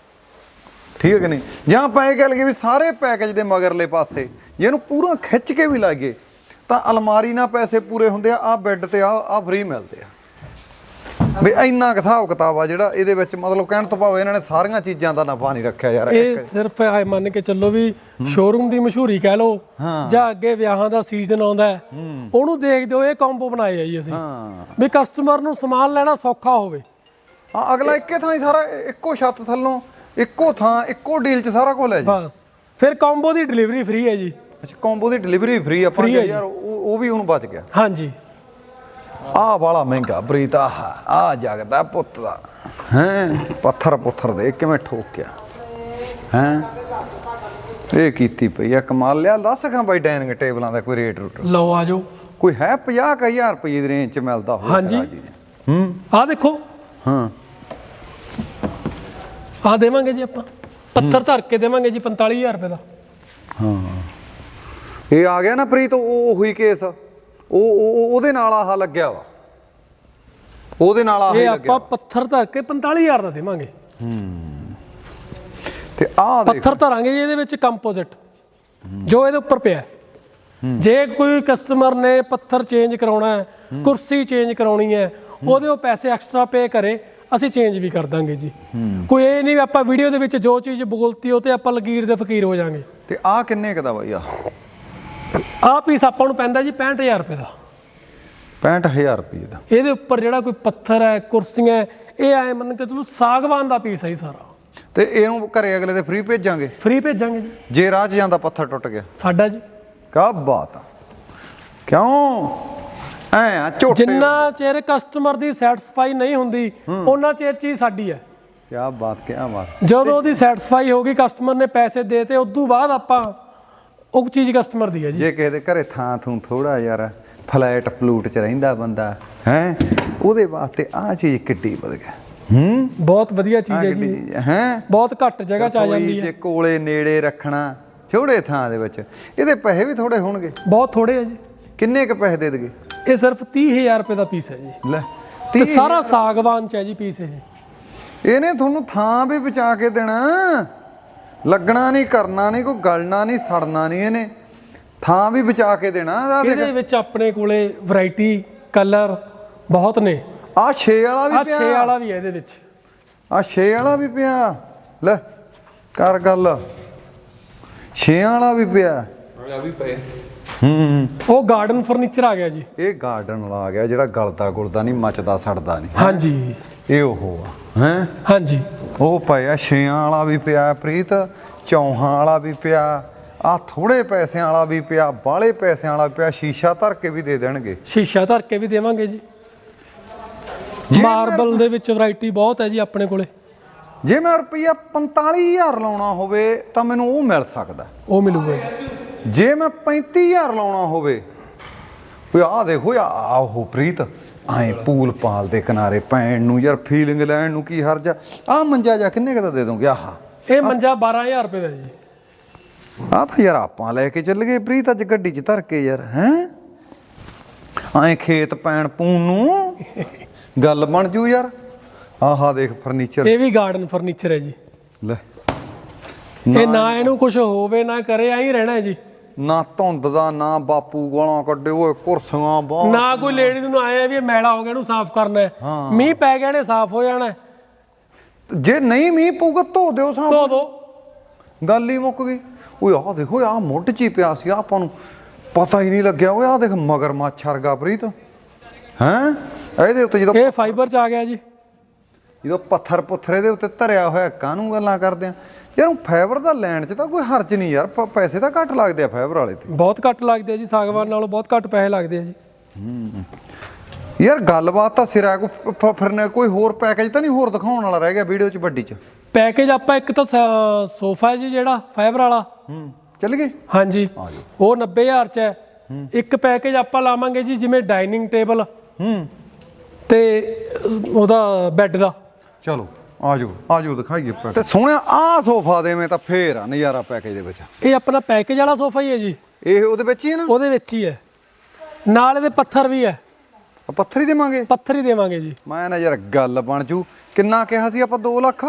[SPEAKER 2] ਠੀਕ ਹੈ ਕਿ ਨਹੀਂ? ਜਾਂ ਆਪਾਂ ਇਹ ਕਹਿ ਲਈਏ ਵੀ ਸਾਰੇ ਪੈਕੇਜ ਦੇ ਮਗਰਲੇ ਪਾਸੇ ਜੇ ਇਹਨੂੰ ਪੂਰਾ ਖਿੱਚ ਕੇ ਵੀ ਲਾਈਏ ਤਾਂ ਅਲਮਾਰੀ ਨਾਲ ਪੈਸੇ ਪੂਰੇ ਹੁੰਦੇ ਆ ਆ ਬੈੱਡ ਤੇ ਆ ਆ ਫ੍ਰੀ ਮਿਲਦੇ ਆ। ਵੀ ਇੰਨਾ ਕੁ ਹਿਸਾਬ ਕਿਤਾਬ ਆ ਜਿਹੜਾ ਇਹਦੇ ਵਿੱਚ ਮਤਲਬ ਕਹਿਣ ਤੋਂ ਭਾਵੇਂ ਇਹਨਾਂ ਨੇ ਸਾਰੀਆਂ ਚੀਜ਼ਾਂ ਦਾ ਨਫਾ ਨਹੀਂ ਰੱਖਿਆ ਯਾਰ
[SPEAKER 3] ਇਹ ਸਿਰਫ ਐ ਮੰਨ ਕੇ ਚੱਲੋ ਵੀ ਸ਼ੋਰੂਮ ਦੀ ਮਸ਼ਹੂਰੀ ਕਹਿ ਲਓ ਜਾਂ ਅੱਗੇ ਵਿਆਹਾਂ ਦਾ ਸੀਜ਼ਨ ਆਉਂਦਾ ਉਹਨੂੰ ਦੇਖਦੇ ਹੋ ਇਹ ਕੰਬੋ ਬਣਾਏ ਆ ਜੀ ਅਸੀਂ। ਵੀ ਕਸਟਮਰ ਨੂੰ ਸਮਾਨ ਲੈਣਾ ਸੌਖਾ ਹੋਵੇ।
[SPEAKER 2] ਹਾਂ ਅਗਲਾ ਇੱਕੇ ਥਾਂ ਹੀ ਸਾਰਾ ਇੱਕੋ ਛੱਤ ਥੱਲੋਂ ਇੱਕੋ ਥਾਂ ਇੱਕੋ ਡੀਲ 'ਚ ਸਾਰਾ ਕੁਝ ਲੈ ਜੀ।
[SPEAKER 3] ਬਸ। ਫਿਰ ਕੰਬੋ ਦੀ ਡਿਲੀਵਰੀ ਫ੍ਰੀ ਹੈ ਜੀ।
[SPEAKER 2] ਅੱਛਾ ਕੰਬੋ ਦੀ ਡਿਲੀਵਰੀ ਫ੍ਰੀ ਆ
[SPEAKER 3] Free ਹੈ ਜੀ।
[SPEAKER 2] ਯਾਰ ਉਹ ਵੀ ਹੁਣ ਬਚ ਗਿਆ।
[SPEAKER 3] ਹਾਂਜੀ।
[SPEAKER 2] ਆਹ ਵਾਲਾ ਮਹਿੰਗਾ ਬਰੀਤ ਆ ਜਗਦਾ ਪੁੱਤ ਦਾ। ਹੈ ਪੱਥਰ ਪੁੱਥਰ ਦੇ ਕਿਵੇਂ ਠੋਕਿਆ ਹੈ ਇਹ ਕੀਤੀ ਪਈ ਆ ਕਮਾਲ। ਲਿਆ ਦੱਸ ਖਾਂ ਬਾਈ ਡਾਈਨਿੰਗ ਟੇਬਲਾਂ ਦਾ ਕੋਈ ਰੇਟ ਰੂਟ?
[SPEAKER 3] ਲਓ ਆਜੋ
[SPEAKER 2] ਕੋਈ ਹੈ 50000 ਰੁਪਏ ਦੀ ਰੇਂਜ ਚ ਮਿਲਦਾ ਹੋਵੇ
[SPEAKER 3] ਹਾਂਜੀ।
[SPEAKER 2] ਹੂੰ।
[SPEAKER 3] ਆਹ ਦੇਖੋ।
[SPEAKER 2] ਹਾਂ।
[SPEAKER 3] ਆਹ ਦੇਵਾਂਗੇ ਜੀ ਆਪਾਂ। ਪੱਥਰ ਧਰ ਕੇ ਦੇਵਾਂਗੇ ਜੀ 45000 ਰੁਪਏ ਦਾ।
[SPEAKER 2] ਇਹ ਆ ਗਿਆ ਨਾ ਪ੍ਰੀਤ ਉਹ ਉਹੀ ਕੇਸ। ਉਹ ਉਹ- ਉਹ- ਉਹਦੇ ਨਾਲ ਆਹ ਲੱਗਿਆ ਵਾ। ਉਹਦੇ ਨਾਲ ਆਹ ਹੀ
[SPEAKER 3] ਇਹ
[SPEAKER 2] ਲੱਗਿਆ
[SPEAKER 3] ਆਪਾਂ ਪੱਥਰ ਧਰ ਕੇ 45000 ਦਾ ਦੇਵਾਂਗੇ।
[SPEAKER 2] ਤੇ ਆਹ ਦੇਖ।
[SPEAKER 3] ਪੱਥਰ ਧਰਾਂਗੇ ਜੀ ਇਹਦੇ ਵਿੱਚ ਕੰਪੋਜ਼ਿਟ ਜੋ ਇਹਦੇ ਉੱਪਰ ਪਿਆ। ਹੈ। ਜੇ ਕੋਈ ਕਸਟਮਰ ਨੇ ਪੱਥਰ ਚੇਂਜ ਕਰਾਉਣਾ ਹੈ। ਕੁਰਸੀ ਚੇਂਜ ਕਰਾਉਣੀ ਹੈ ਉਹਦੇ ਉਹ ਪੈਸੇ ਐਕਸਟਰਾ ਪੇ ਕਰੇ ਅਸੀਂ ਚੇਂਜ ਵੀ ਕਰ ਦਾਂਗੇ ਜੀ। ਕੋਈ ਇਹ ਨਹੀਂ ਵੀ ਆਪਾਂ ਵੀਡੀਓ ਦੇ ਵਿੱਚ ਜੋ ਚੀਜ਼ ਬੋਲਤੀ ਉਹ ਤੇ ਆਪਾਂ ਲਕੀਰ ਦੇ ਫਕੀਰ ਹੋ ਜਾਾਂਗੇ।
[SPEAKER 2] ਤੇ ਆਹ ਕਿੰਨੇ ਕੁ ਦਾ ਬਾਈ ਆ
[SPEAKER 3] ਆਹ ਪੀਸ ਆਪਾਂ ਨੂੰ ਪੈਂਦਾ ਜੀ 65000 ਰੁਪਏ ਦਾ।
[SPEAKER 2] 65000 ਰੁਪਏ ਦਾ।
[SPEAKER 3] ਇਹਦੇ ਉੱਪਰ ਜਿਹੜਾ ਕੋਈ ਪੱਥਰ ਹੈ ਕੁਰਸੀਆਂ ਇਹ ਐ ਮੰਨ ਕੇ ਚਲੋ ਸਾਗਵਾਨ ਦਾ ਪੀਸ ਹੈ ਜੀ ਸਾਰਾ।
[SPEAKER 2] ਤੇ ਇਹਨੂੰ ਘਰੇ ਅਗਲੇ ਦੇ ਫ੍ਰੀ ਭੇਜਾਂਗੇ?
[SPEAKER 3] ਫ੍ਰੀ ਭੇਜਾਂਗੇ ਜੀ।
[SPEAKER 2] ਜੇ ਰਾਹ 'ਚ ਜਾਂਦਾ ਪੱਥਰ ਟੁੱਟ ਗਿਆ।
[SPEAKER 3] ਸਾਡਾ ਜੀ।
[SPEAKER 2] ਕਾ ਬਾਤ ਆ। ਕਿਉਂ? ਐ ਆ ਝੋਟੇ
[SPEAKER 3] ਜਿੰਨਾ ਚਿਰ ਕਸਟਮਰ ਦੀ ਸੈਟੀਸਫਾਈ ਨਹੀਂ ਹੁੰਦੀ ਉਹਨਾਂ ਚਿਰ ਚੀਜ਼ ਸਾਡੀ ਹੈ
[SPEAKER 2] ਕੀ ਬਾਤ ਕੀ ਬਾਤ।
[SPEAKER 3] ਜਦੋਂ ਉਹਦੀ ਸੈਟੀਸਫਾਈ ਹੋ ਗਈ ਕਸਟਮਰ ਨੇ ਪੈਸੇ ਦੇਤੇ ਉਸ ਤੋਂ ਬਾਅਦ ਆਪਾਂ ਉਹ ਚੀਜ਼ ਕਸਟਮਰ ਦੀ ਹੈ ਜੀ।
[SPEAKER 2] ਜੇ ਕਿਸੇ ਦੇ ਘਰੇ ਥਾਂ ਥੂੰ ਥੋੜਾ ਯਾਰ ਫਲੈਟ ਪਲੂਟ 'ਚ ਰਹਿੰਦਾ ਬੰਦਾ ਹੈ ਉਹਦੇ ਵਾਸਤੇ ਆਹ ਚੀਜ਼ ਕਿੱਡੀ ਵਧ ਗਿਆ ਹੂੰ?
[SPEAKER 3] ਬਹੁਤ ਵਧੀਆ ਚੀਜ਼ ਹੈ ਜੀ।
[SPEAKER 2] ਹੈ?
[SPEAKER 3] ਬਹੁਤ ਘੱਟ ਜਗ੍ਹਾ ਚ ਆ ਜਾਂਦੀ ਹੈ।
[SPEAKER 2] ਜੇ ਕੋਲੇ ਨੇੜੇ ਰੱਖਣਾ ਛੋੜੇ ਥਾਂ ਦੇ ਵਿੱਚ। ਇਹਦੇ ਪੈਸੇ ਵੀ ਥੋੜੇ ਹੋਣਗੇ।
[SPEAKER 3] ਬਹੁਤ ਥੋੜੇ ਹੈ ਜੀ।
[SPEAKER 2] ਕਿੰਨੇ ਕ ਪੈਸੇ ਦੇ ਦਗੇ?
[SPEAKER 3] ਇਹ ਸਿਰਫ 30000 ਰੁਪਏ ਦਾ ਪੀਸ ਹੈ ਜੀ।
[SPEAKER 2] ਲੈ
[SPEAKER 3] ਤੇ ਸਾਰਾ ਸਾਗਵਾਨ ਚ ਹੈ ਜੀ ਪੀਸ ਇਹ।
[SPEAKER 2] ਇਹਨੇ ਤੁਹਾਨੂੰ ਥਾਂ ਵੀ ਬਚਾ ਕੇ ਦੇਣਾ। ਲੱਗਣਾ ਨਹੀਂ ਕਰਨਾ ਨਹੀਂ ਕੋਈ ਗਲਣਾ ਨਹੀਂ ਸੜਨਾ ਨਹੀਂ ਇਹਨੇ। ਥਾਂ ਵੀ ਬਚਾ ਕੇ ਦੇਣਾ
[SPEAKER 3] ਇਹਦੇ ਵਿੱਚ ਆਪਣੇ ਕੋਲੇ ਵੈਰਾਈਟੀ ਕਲਰ ਬਹੁਤ ਨੇ।
[SPEAKER 2] ਆ 6 ਵਾਲਾ ਵੀ
[SPEAKER 3] ਆ 6
[SPEAKER 2] ਪਿਆ
[SPEAKER 3] ਵਾਲਾ ਵੀ ਹੈ ਇਹਦੇ ਵਿੱਚ।
[SPEAKER 2] ਆ 6 ਵਾਲਾ ਵੀ ਪਿਆ। ਲੈ ਕਰ ਗੱਲ। 6 ਵਾਲਾ ਵੀ ਪਿਆ।
[SPEAKER 4] ਆ ਵੀ ਪਏ।
[SPEAKER 2] ਹੂੰ।
[SPEAKER 3] ਉਹ ਗਾਰਡਨ ਫਰਨੀਚਰ ਆ ਗਿਆ ਜੀ।
[SPEAKER 2] ਇਹ ਗਾਰਡਨ ਵਾਲਾ ਆ ਗਿਆ ਜਿਹੜਾ ਗਲਦਾ ਗੁਲਦਾ ਨਹੀਂ ਮੱਚਦਾ ਸੜਦਾ ਨਹੀਂ।
[SPEAKER 3] ਹਾਂਜੀ।
[SPEAKER 2] ਇਹ ਉਹ ਆ ਹੈ?
[SPEAKER 3] ਹਾਂਜੀ।
[SPEAKER 2] ਉਹ ਪਿਆ ਛੇਆਂ ਵਾਲਾ ਵੀ ਪਿਆ ਪ੍ਰੀਤ ਚੌਹਾਂ ਵਾਲਾ ਵੀ ਪਿਆ ਆ ਥੋੜੇ ਪੈਸਿਆਂ ਵਾਲਾ ਵੀ ਪਿਆ ਬਾਹਲੇ ਪੈਸਿਆਂ ਵਾਲਾ ਪਿਆ ਸ਼ੀਸ਼ਾ ਧਰ ਕੇ ਵੀ ਦੇ ਦੇਣਗੇ।
[SPEAKER 3] ਸ਼ੀਸ਼ਾ ਧਰ ਕੇ ਵੀ ਦੇਵਾਂਗੇ ਜੀ।
[SPEAKER 2] ਜੇ
[SPEAKER 3] ਮਾਰਬਲ ਦੇ ਵਿੱਚ ਵੈਰਾਈਟੀ ਬਹੁਤ ਹੈ ਜੀ ਆਪਣੇ ਕੋਲੇ।
[SPEAKER 2] ਜੇ ਮੈਂ ਰੁਪਈਆ 45000 ਲਾਉਣਾ ਹੋਵੇ ਤਾਂ ਮੈਨੂੰ ਉਹ ਮਿਲ ਸਕਦਾ।
[SPEAKER 3] ਉਹ ਮਿਲੂਗਾ ਜੀ।
[SPEAKER 2] ਜੇ ਮੈਂ 35000 ਲਾਉਣਾ ਹੋਵੇ ਓਏ ਆਹ ਦੇਖੋ ਆ ਆਹੋ ਪ੍ਰੀਤ ਐ ਪੂਲ ਪਾਲ ਦੇ ਕਿਨਾਰੇ ਪੈਣ ਨੂੰ ਯਾਰ ਫੀਲਿੰਗ ਲੈਣ ਨੂੰ ਕੀ ਹਰਜਾ ਆ? ਮੰਜਾ ਜਾ ਕਿੰਨੇ ਕਦਾ ਦੇ ਦੋਗੇ? ਆਹ।
[SPEAKER 3] ਇਹ ਮੰਜਾ 12000 ਰੁਪਏ ਦਾ ਜੀ।
[SPEAKER 2] ਆ ਤਾਂ ਯਾਰ ਆਪਾਂ ਲੈ ਕੇ ਚੱਲ ਗਏ ਪ੍ਰੀਤ ਅੱਜ ਗੱਡੀ 'ਚ ਧਰ ਕੇ ਯਾਰ ਹੈ? ਐ ਖੇਤ ਪੈਣ ਪੂਣ ਨੂੰ ਗੱਲ ਬਣ ਜੂ ਯਾਰ। ਆਹਾ ਦੇਖ ਫਰਨੀਚਰ
[SPEAKER 3] ਇਹ ਵੀ ਗਾਰਡਨ ਫਰਨੀਚਰ ਹੈ ਜੀ।
[SPEAKER 2] ਲੈ।
[SPEAKER 3] ਇਹ ਨਾ ਇਹਨੂੰ ਕੁਝ ਹੋਵੇ ਨਾ ਕਰੇ ਐਂ ਹੀ ਰਹਿਣਾ ਹੈ ਜੀ।
[SPEAKER 2] ਨਾ ਧੁੰਦ ਦਾ ਨਾ ਬਾਪੂ ਗਾਲਾਂ ਕੱਢੇ ਓਏ ਕੁਰਸੀਆਂ ਬਾਹ
[SPEAKER 3] ਨਾ ਕੋਈ ਲੇਡੀਜ਼ ਨੂੰ ਆਇਆ ਵੀ ਇਹ ਮੈਲਾ ਹੋ ਗਿਆ ਇਹਨੂੰ ਸਾਫ਼ ਕਰਨਾ ਹੈ। ਮੀਂਹ ਪੈ ਗਿਆ ਨੇ ਸਾਫ਼ ਹੋ ਜਾਣਾ ਹੈ।
[SPEAKER 2] ਜੇ ਨਹੀਂ ਮੀਂਹ ਪਊਗਾ ਧੋ ਦਿਓ ਸਾਂ
[SPEAKER 3] ਧੋ ਦੋ।
[SPEAKER 2] ਗੱਲ ਹੀ ਮੁੱਕ ਗਈ। ਓਏ ਆਹ ਦੇਖੋ ਆਹ ਮੁੱਢ ਚ ਹੀ ਪਿਆ ਸੀ ਆਹ ਆਪਾਂ ਨੂੰ ਪਤਾ ਹੀ ਨਹੀਂ ਲੱਗਿਆ। ਓਏ ਆਹ ਦੇਖ ਮਗਰ ਮੱਛ ਵਰਗਾ ਪ੍ਰੀਤ। ਹੈਂ? ਇਹਦੇ ਉੱਤੇ ਜਦੋਂ
[SPEAKER 3] ਇਹ ਫਾਈਬਰ ਚ ਆ ਗਿਆ ਜੀ।
[SPEAKER 2] ਜਦੋਂ ਪੱਥਰ ਪੁੱਥਰੇ ਦੇ ਉੱਤੇ ਧਰਿਆ ਹੋਇਆ ਕਾਹਨੂੰ ਗੱਲਾਂ ਕਰਦੇ ਆ? ਯਾਰ ਉਹ ਫਾਈਬਰ ਦਾ ਲੈਣ ਚ ਤਾਂ ਕੋਈ ਹਰਜ ਨਹੀਂ ਯਾਰ ਪੈਸੇ ਤਾਂ ਘੱਟ ਲੱਗਦੇ ਆ ਫਾਈਬਰ ਵਾਲੇ ਤੇ।
[SPEAKER 3] ਬਹੁਤ ਘੱਟ ਲੱਗਦੇ ਆ ਜੀ ਸਾਗਵਾਨ ਨਾਲੋਂ ਬਹੁਤ ਘੱਟ ਪੈਸੇ ਲੱਗਦੇ ਆ ਜੀ।
[SPEAKER 2] ਯਾਰ ਗੱਲਬਾਤ ਤਾਂ ਸਿਰਾ ਕੋ ਫਿਰ ਨੇ ਕੋਈ ਹੋਰ ਪੈਕੇਜ ਤਾਂ ਨਹੀਂ ਹੋਰ ਦਿਖਾਉਣ ਵਾਲਾ ਰਹਿ ਗਿਆ ਵੀਡੀਓ ਚ ਵੱਡੀ ਚ?
[SPEAKER 3] ਪੈਕੇਜ ਆਪਾਂ ਇੱਕ ਤਾਂ ਸੋਫਾ ਹੈ ਜੀ ਜਿਹੜਾ ਫਾਈਬਰ ਵਾਲਾ।
[SPEAKER 2] ਹੂੰ ਚੱਲ ਗਏ?
[SPEAKER 3] ਹਾਂਜੀ। ਉਹ 90000 ਚ ਹੈ। ਇੱਕ ਪੈਕੇਜ ਆਪਾਂ ਲਾਵਾਂਗੇ ਜੀ ਜਿਵੇਂ ਡਾਈਨਿੰਗ ਟੇਬਲ
[SPEAKER 2] ਹੂੰ।
[SPEAKER 3] ਤੇ ਉਹਦਾ ਬੈੱਡ ਦਾ।
[SPEAKER 2] ਚਲੋ। ਆਜੋ ਆਜੋ ਦਿਖਾਈਏ ਪੈਕੇਜ ਤੇ ਸੋਹਣਿਆ ਆਹ ਸੋਫਾ ਦੇਵੇਂ ਤਾਂ ਫੇਰ ਆ ਨਜ਼ਾਰਾ ਪੈਕੇਜ ਦੇ ਵਿੱਚ।
[SPEAKER 3] ਇਹ ਆਪਣਾ ਪੈਕੇਜ ਵਾਲਾ ਸੋਫਾ ਹੀ ਹੈ ਜੀ।
[SPEAKER 2] ਇਹ ਉਹਦੇ ਵਿੱਚ ਹੀ ਹੈ ਨਾ?
[SPEAKER 3] ਉਹਦੇ ਵਿੱਚ ਹੀ ਹੈ। ਨਾਲ ਇਹਦੇ ਪੱਥਰ ਵੀ ਹੈ।
[SPEAKER 2] ਆ ਪੱਥਰ ਹੀ ਦੇਵਾਂਗੇ?
[SPEAKER 3] ਪੱਥਰ ਹੀ ਦੇਵਾਂਗੇ ਜੀ।
[SPEAKER 2] ਮੈਂ ਨਾ ਯਾਰ ਗੱਲ ਬਣ ਜੂ। ਕਿੰਨਾ ਕਿਹਾ ਸੀ ਆਪਾਂ 2 ਲੱਖ?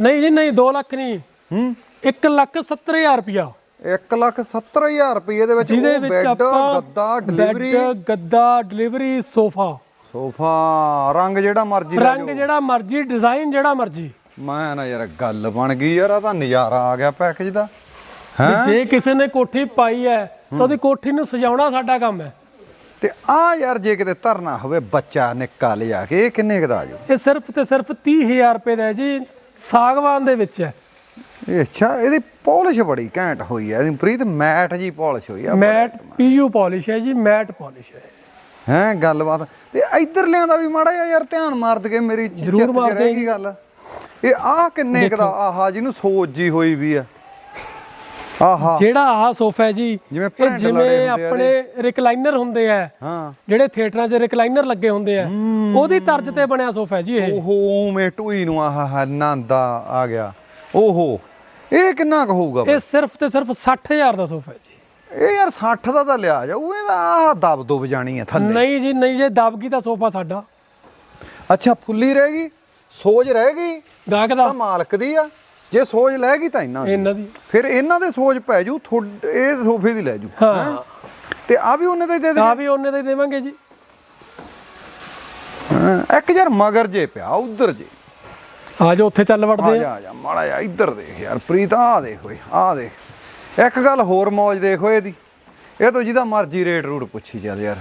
[SPEAKER 3] ਨਹੀਂ ਜੀ ਨਹੀਂ 2 ਲੱਖ ਨਹੀਂ।
[SPEAKER 2] ਹੂੰ?
[SPEAKER 3] 1 ਲੱਖ 70000 ਰੁਪਇਆ।
[SPEAKER 2] 1 ਲੱਖ 70000 ਰੁਪਏ ਦੇ ਵਿੱਚ ਉਹ ਬੈੱਡ ਗੱਦਾ ਡਿਲੀਵਰੀ
[SPEAKER 3] ਗੱਦਾ ਡਿਲੀਵਰੀ ਸੋਫਾ
[SPEAKER 2] ਸੋਫਾ ਰੰਗ ਜਿਹੜਾ ਮਰਜ਼ੀ ਲੈ
[SPEAKER 3] ਰੰਗ ਜਿਹੜਾ ਮਰਜ਼ੀ ਡਿਜ਼ਾਈਨ ਜਿਹੜਾ ਮਰਜ਼ੀ।
[SPEAKER 2] ਮੈਂ ਨਾ ਯਾਰ ਗੱਲ ਬਣ ਗਈ ਯਾਰ ਆ ਤਾਂ ਨਜ਼ਾਰਾ ਆ ਗਿਆ ਪੈਕੇਜ ਦਾ। ਹੈ?
[SPEAKER 3] ਜੇ ਕਿਸੇ ਨੇ ਕੋਠੀ ਪਾਈ ਹੈ ਤਾਂ ਉਹਦੀ ਕੋਠੀ ਨੂੰ ਸਜਾਉਣਾ ਸਾਡਾ ਕੰਮ ਹੈ।
[SPEAKER 2] ਤੇ ਆ ਯਾਰ ਜੇ ਕਿਤੇ ਧਰਨਾ ਹੋਵੇ ਬੱਚਾ ਨਿੱਕਾ ਲਿਆ ਕੇ ਇਹ ਕਿੰਨੇ ਕੁ ਦਾ ਆ ਜਾਊ?
[SPEAKER 3] ਇਹ ਸਿਰਫ ਤੇ ਸਿਰਫ 30000 ਰੁਪਏ ਦਾ ਹੈ ਜੀ ਸਾਗਵਾਨ ਦੇ ਵਿੱਚ ਹੈ।
[SPEAKER 2] ਇਹ ਅੱਛਾ ਇਹਦੀ ਪਾਲਿਸ਼ ਬੜੀ ਘੈਂਟ ਹੋਈ ਹੈ। ਇਹਦੀ ਪ੍ਰੀਤ ਮੈਟ ਜੀ ਪਾਲਿਸ਼ ਹੋਈ ਆ
[SPEAKER 3] ਮੈਟ ਪੀਯੂ ਪਾਲਿਸ਼ ਹੈ ਜੀ ਮੈਟ ਪਾਲਿਸ਼ ਹੈ।
[SPEAKER 2] ਹੈ ਗੱਲਬਾਤ। ਤੇ ਇੱਧਰ ਲਿਆਂ ਦਾ ਵੀ ਮਾੜਾ ਜਿਹਾ ਯਾਰ ਧਿਆਨ ਮਾਰ ਦਗੇ ਮੇਰੀ
[SPEAKER 3] ਜ਼ਰੂਰ ਮਾਰਦੇ
[SPEAKER 2] ਗੱਲ। ਇਹ ਆਹ ਕਿੰਨੇ ਕੁ ਦਾ ਆਹਾ ਜਿਹਨੂੰ ਸੋਜ ਜੀ ਹੋਈ ਵੀ ਆ। ਆਹਾ।
[SPEAKER 3] ਜਿਹੜਾ ਆਹ ਸੋਫਾ ਹੈ ਜੀ
[SPEAKER 2] ਜਿਵੇਂ
[SPEAKER 3] ਇਹ ਜਿਵੇਂ ਆਪਣੇ ਰਿਕਲਾਈਨਰ ਹੁੰਦੇ ਆ।
[SPEAKER 2] ਹਾਂ।
[SPEAKER 3] ਜਿਹੜੇ ਥੀਏਟਰਾਂ 'ਚ ਰਿਕਲਾਈਨਰ ਲੱਗੇ ਹੁੰਦੇ ਆ। ਉਹਦੀ ਤਰਜ਼ ਤੇ ਬਣਿਆ ਸੋਫਾ ਹੈ ਜੀ ਇਹ।
[SPEAKER 2] ਓਹੋ ਮੇ ਟੂਈ ਨੂੰ ਆਹਾ ਨੰਦਾ ਆ ਗਿਆ। ਓਹੋ। ਇਹ ਕਿੰਨਾ ਕੁ ਹੋਊਗਾ
[SPEAKER 3] ਇਹ ਸਿਰਫ ਤੇ ਸਿਰਫ 60000 ਦਾ ਸੋਫਾ ਹੈ ਜੀ।
[SPEAKER 2] ਇਹ ਯਾਰ 60 ਦਾ ਤਾਂ ਲਿਆ ਜਾਊ ਇਹਦਾ ਆਹ ਦਬ ਦੁਬ ਜਾਣੀ ਹੈ ਥੱਲੇ।
[SPEAKER 3] ਨਹੀਂ ਜੀ ਨਹੀਂ ਜੇ ਦਬਗੀ ਦਾ ਸੋਫਾ ਸਾਡਾ।
[SPEAKER 2] ਅੱਛਾ ਫੁੱਲੀ ਰਹੇਗੀ ਸੋਜ ਰਹੇਗੀ
[SPEAKER 3] ਗਾਹਕ ਦਾ।
[SPEAKER 2] ਤਾਂ ਮਾਲਕ ਦੀ ਆ। ਜੇ ਸੋਜ ਲੈ ਗਈ ਤਾਂ ਇਹਨਾਂ ਦੀ।
[SPEAKER 3] ਇਹਨਾਂ ਦੀ।
[SPEAKER 2] ਫਿਰ ਇਹਨਾਂ ਦੇ ਸੋਚ ਪੈ ਜੂ ਥੋੜ- ਇਹ ਸੋਫੇ ਦੀ ਲੈ ਜੂ।
[SPEAKER 3] ਹਾਂ।
[SPEAKER 2] ਤੇ ਆ ਵੀ ਉਹਨੇ ਦਾ ਹੀ ਦੇ ਦੇ
[SPEAKER 3] ਆ ਵੀ ਉਹਨੇ ਦਾ ਹੀ ਦੇਵਾਂਗੇ ਜੀ।
[SPEAKER 2] ਇੱਕ ਯਾਰ ਮਗਰ ਜੇ ਪਿਆ ਉਧਰ ਜੇ।
[SPEAKER 3] ਆ ਜਾਓ ਉੱਥੇ ਚੱਲ ਵੜਦੇ ਆ
[SPEAKER 2] ਜਾ ਆ ਜਾ ਮਾੜਾ ਜਾ ਇੱਧਰ ਦੇਖ ਯਾਰ ਪ੍ਰੀਤ ਆ ਦੇਖ ਓਏ ਆ ਦੇਖ। ਇੱਕ ਗੱਲ ਹੋਰ ਮੌਜ ਦੇਖ ਇਹਦੀ। ਇਹ ਤੋਂ ਜਿਹਦਾ ਮਰਜ਼ੀ ਰੇਟ ਰੂਟ ਪੁੱਛੀ ਚੱਲ ਯਾਰ।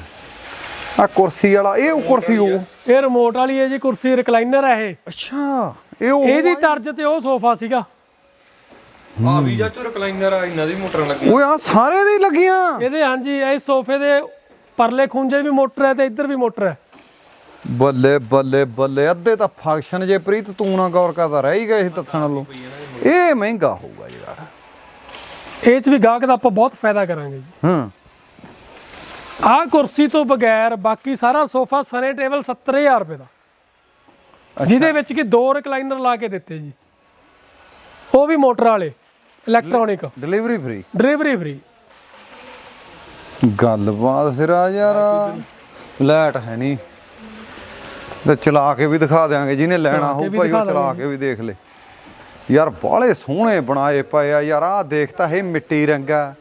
[SPEAKER 2] ਆ ਕੁਰਸੀ ਵਾਲਾ ਇਹ ਉਹ ਕੁਰਸੀ ਉਹ?
[SPEAKER 3] ਇਹ ਰਿਮੋਟ ਵਾਲੀ ਹੈ ਜੀ ਕੁਰਸੀ ਰਿਕਲਾਈਨਰ ਹੈ ਇਹ।
[SPEAKER 2] ਅੱਛਾ ਇਹ ਉਹ?
[SPEAKER 3] ਇਹਦੀ ਤਰਜ਼ ਤੇ ਉਹ ਸੋਫਾ ਸੀਗਾ।
[SPEAKER 4] ਆ ਵੀ ਜਾ ਚੋ ਰਿਕਲਾਈਨਰ ਆ ਇਹਨਾਂ ਦੀ ਮੋਟਰ ਲੱਗੀ
[SPEAKER 2] ਓਏ ਆ ਸਾਰੇ ਦੇ ਹੀ ਲੱਗੀਆਂ?
[SPEAKER 3] ਇਹਦੇ ਹਾਂਜੀ ਇਸ ਸੋਫੇ ਦੇ ਪਰਲੇ ਖੁੰਝੇ ਵੀ ਮੋਟਰ ਹੈ ਤੇ ਇੱਧਰ ਵੀ ਮੋਟਰ ਹੈ।
[SPEAKER 2] ਬੱਲੇ ਬੱਲੇ ਬੱਲੇ ਅੱਧੇ ਤਾਂ ਫੰਕਸ਼ਨ ਜੇ ਪ੍ਰੀਤ ਤੂੰ ਨਾ ਗੌਰ ਕਰਦਾ ਰਹਿ ਹੀ ਗਏ ਸੀ ਦੱਸਣ ਵੱਲੋਂ। ਇਹ ਮਹਿੰਗਾ ਹੋਊਗਾ
[SPEAKER 3] ਇਹ 'ਚ ਵੀ ਗਾਹਕ ਦਾ ਆਪਾਂ ਬਹੁਤ ਫਾਇਦਾ ਕਰਾਂਗੇ ਜੀ।
[SPEAKER 2] ਹਾਂ।
[SPEAKER 3] ਆਹ ਕੁਰਸੀ ਤੋਂ ਬਗੈਰ ਬਾਕੀ ਸਾਰਾ ਸੋਫਾ ਸਨੇ ਟੇਬਲ 70000 ਰੁਪਏ ਦਾ। ਜਿਹਦੇ ਵਿੱਚ ਕਿ ਦੋ ਰਿਕਲਾਈਨਰ ਲਾ ਕੇ ਦਿੱਤੇ ਜੀ। ਉਹ ਵੀ ਮੋਟਰ ਵਾਲੇ electronic
[SPEAKER 2] delivery free
[SPEAKER 3] delivery free
[SPEAKER 2] ਗੱਲਬਾਤ ਸਿਰਾ ਯਾਰ। ਲਾਈਟ ਹੈ ਨਹੀਂ ਤੇ ਚਲਾ ਕੇ ਵੀ ਦਿਖਾ ਦਿਆਂਗੇ ਜਿਹਨੇ ਲੈਣਾ ਹੋਊ ਭਾਈ ਉਹ ਚਲਾ
[SPEAKER 3] ਦਾਂਗੇ।
[SPEAKER 2] ਕੇ ਵੀ ਦੇਖ ਲੈ। ਯਾਰ ਬਾਹਲੇ ਸੋਹਣੇ ਬਣਾਏ ਪਏ ਆ ਯਾਰ ਆਹ ਦੇਖ ਤਾਂ ਇਹ ਮਿੱਟੀ ਰੰਗਾ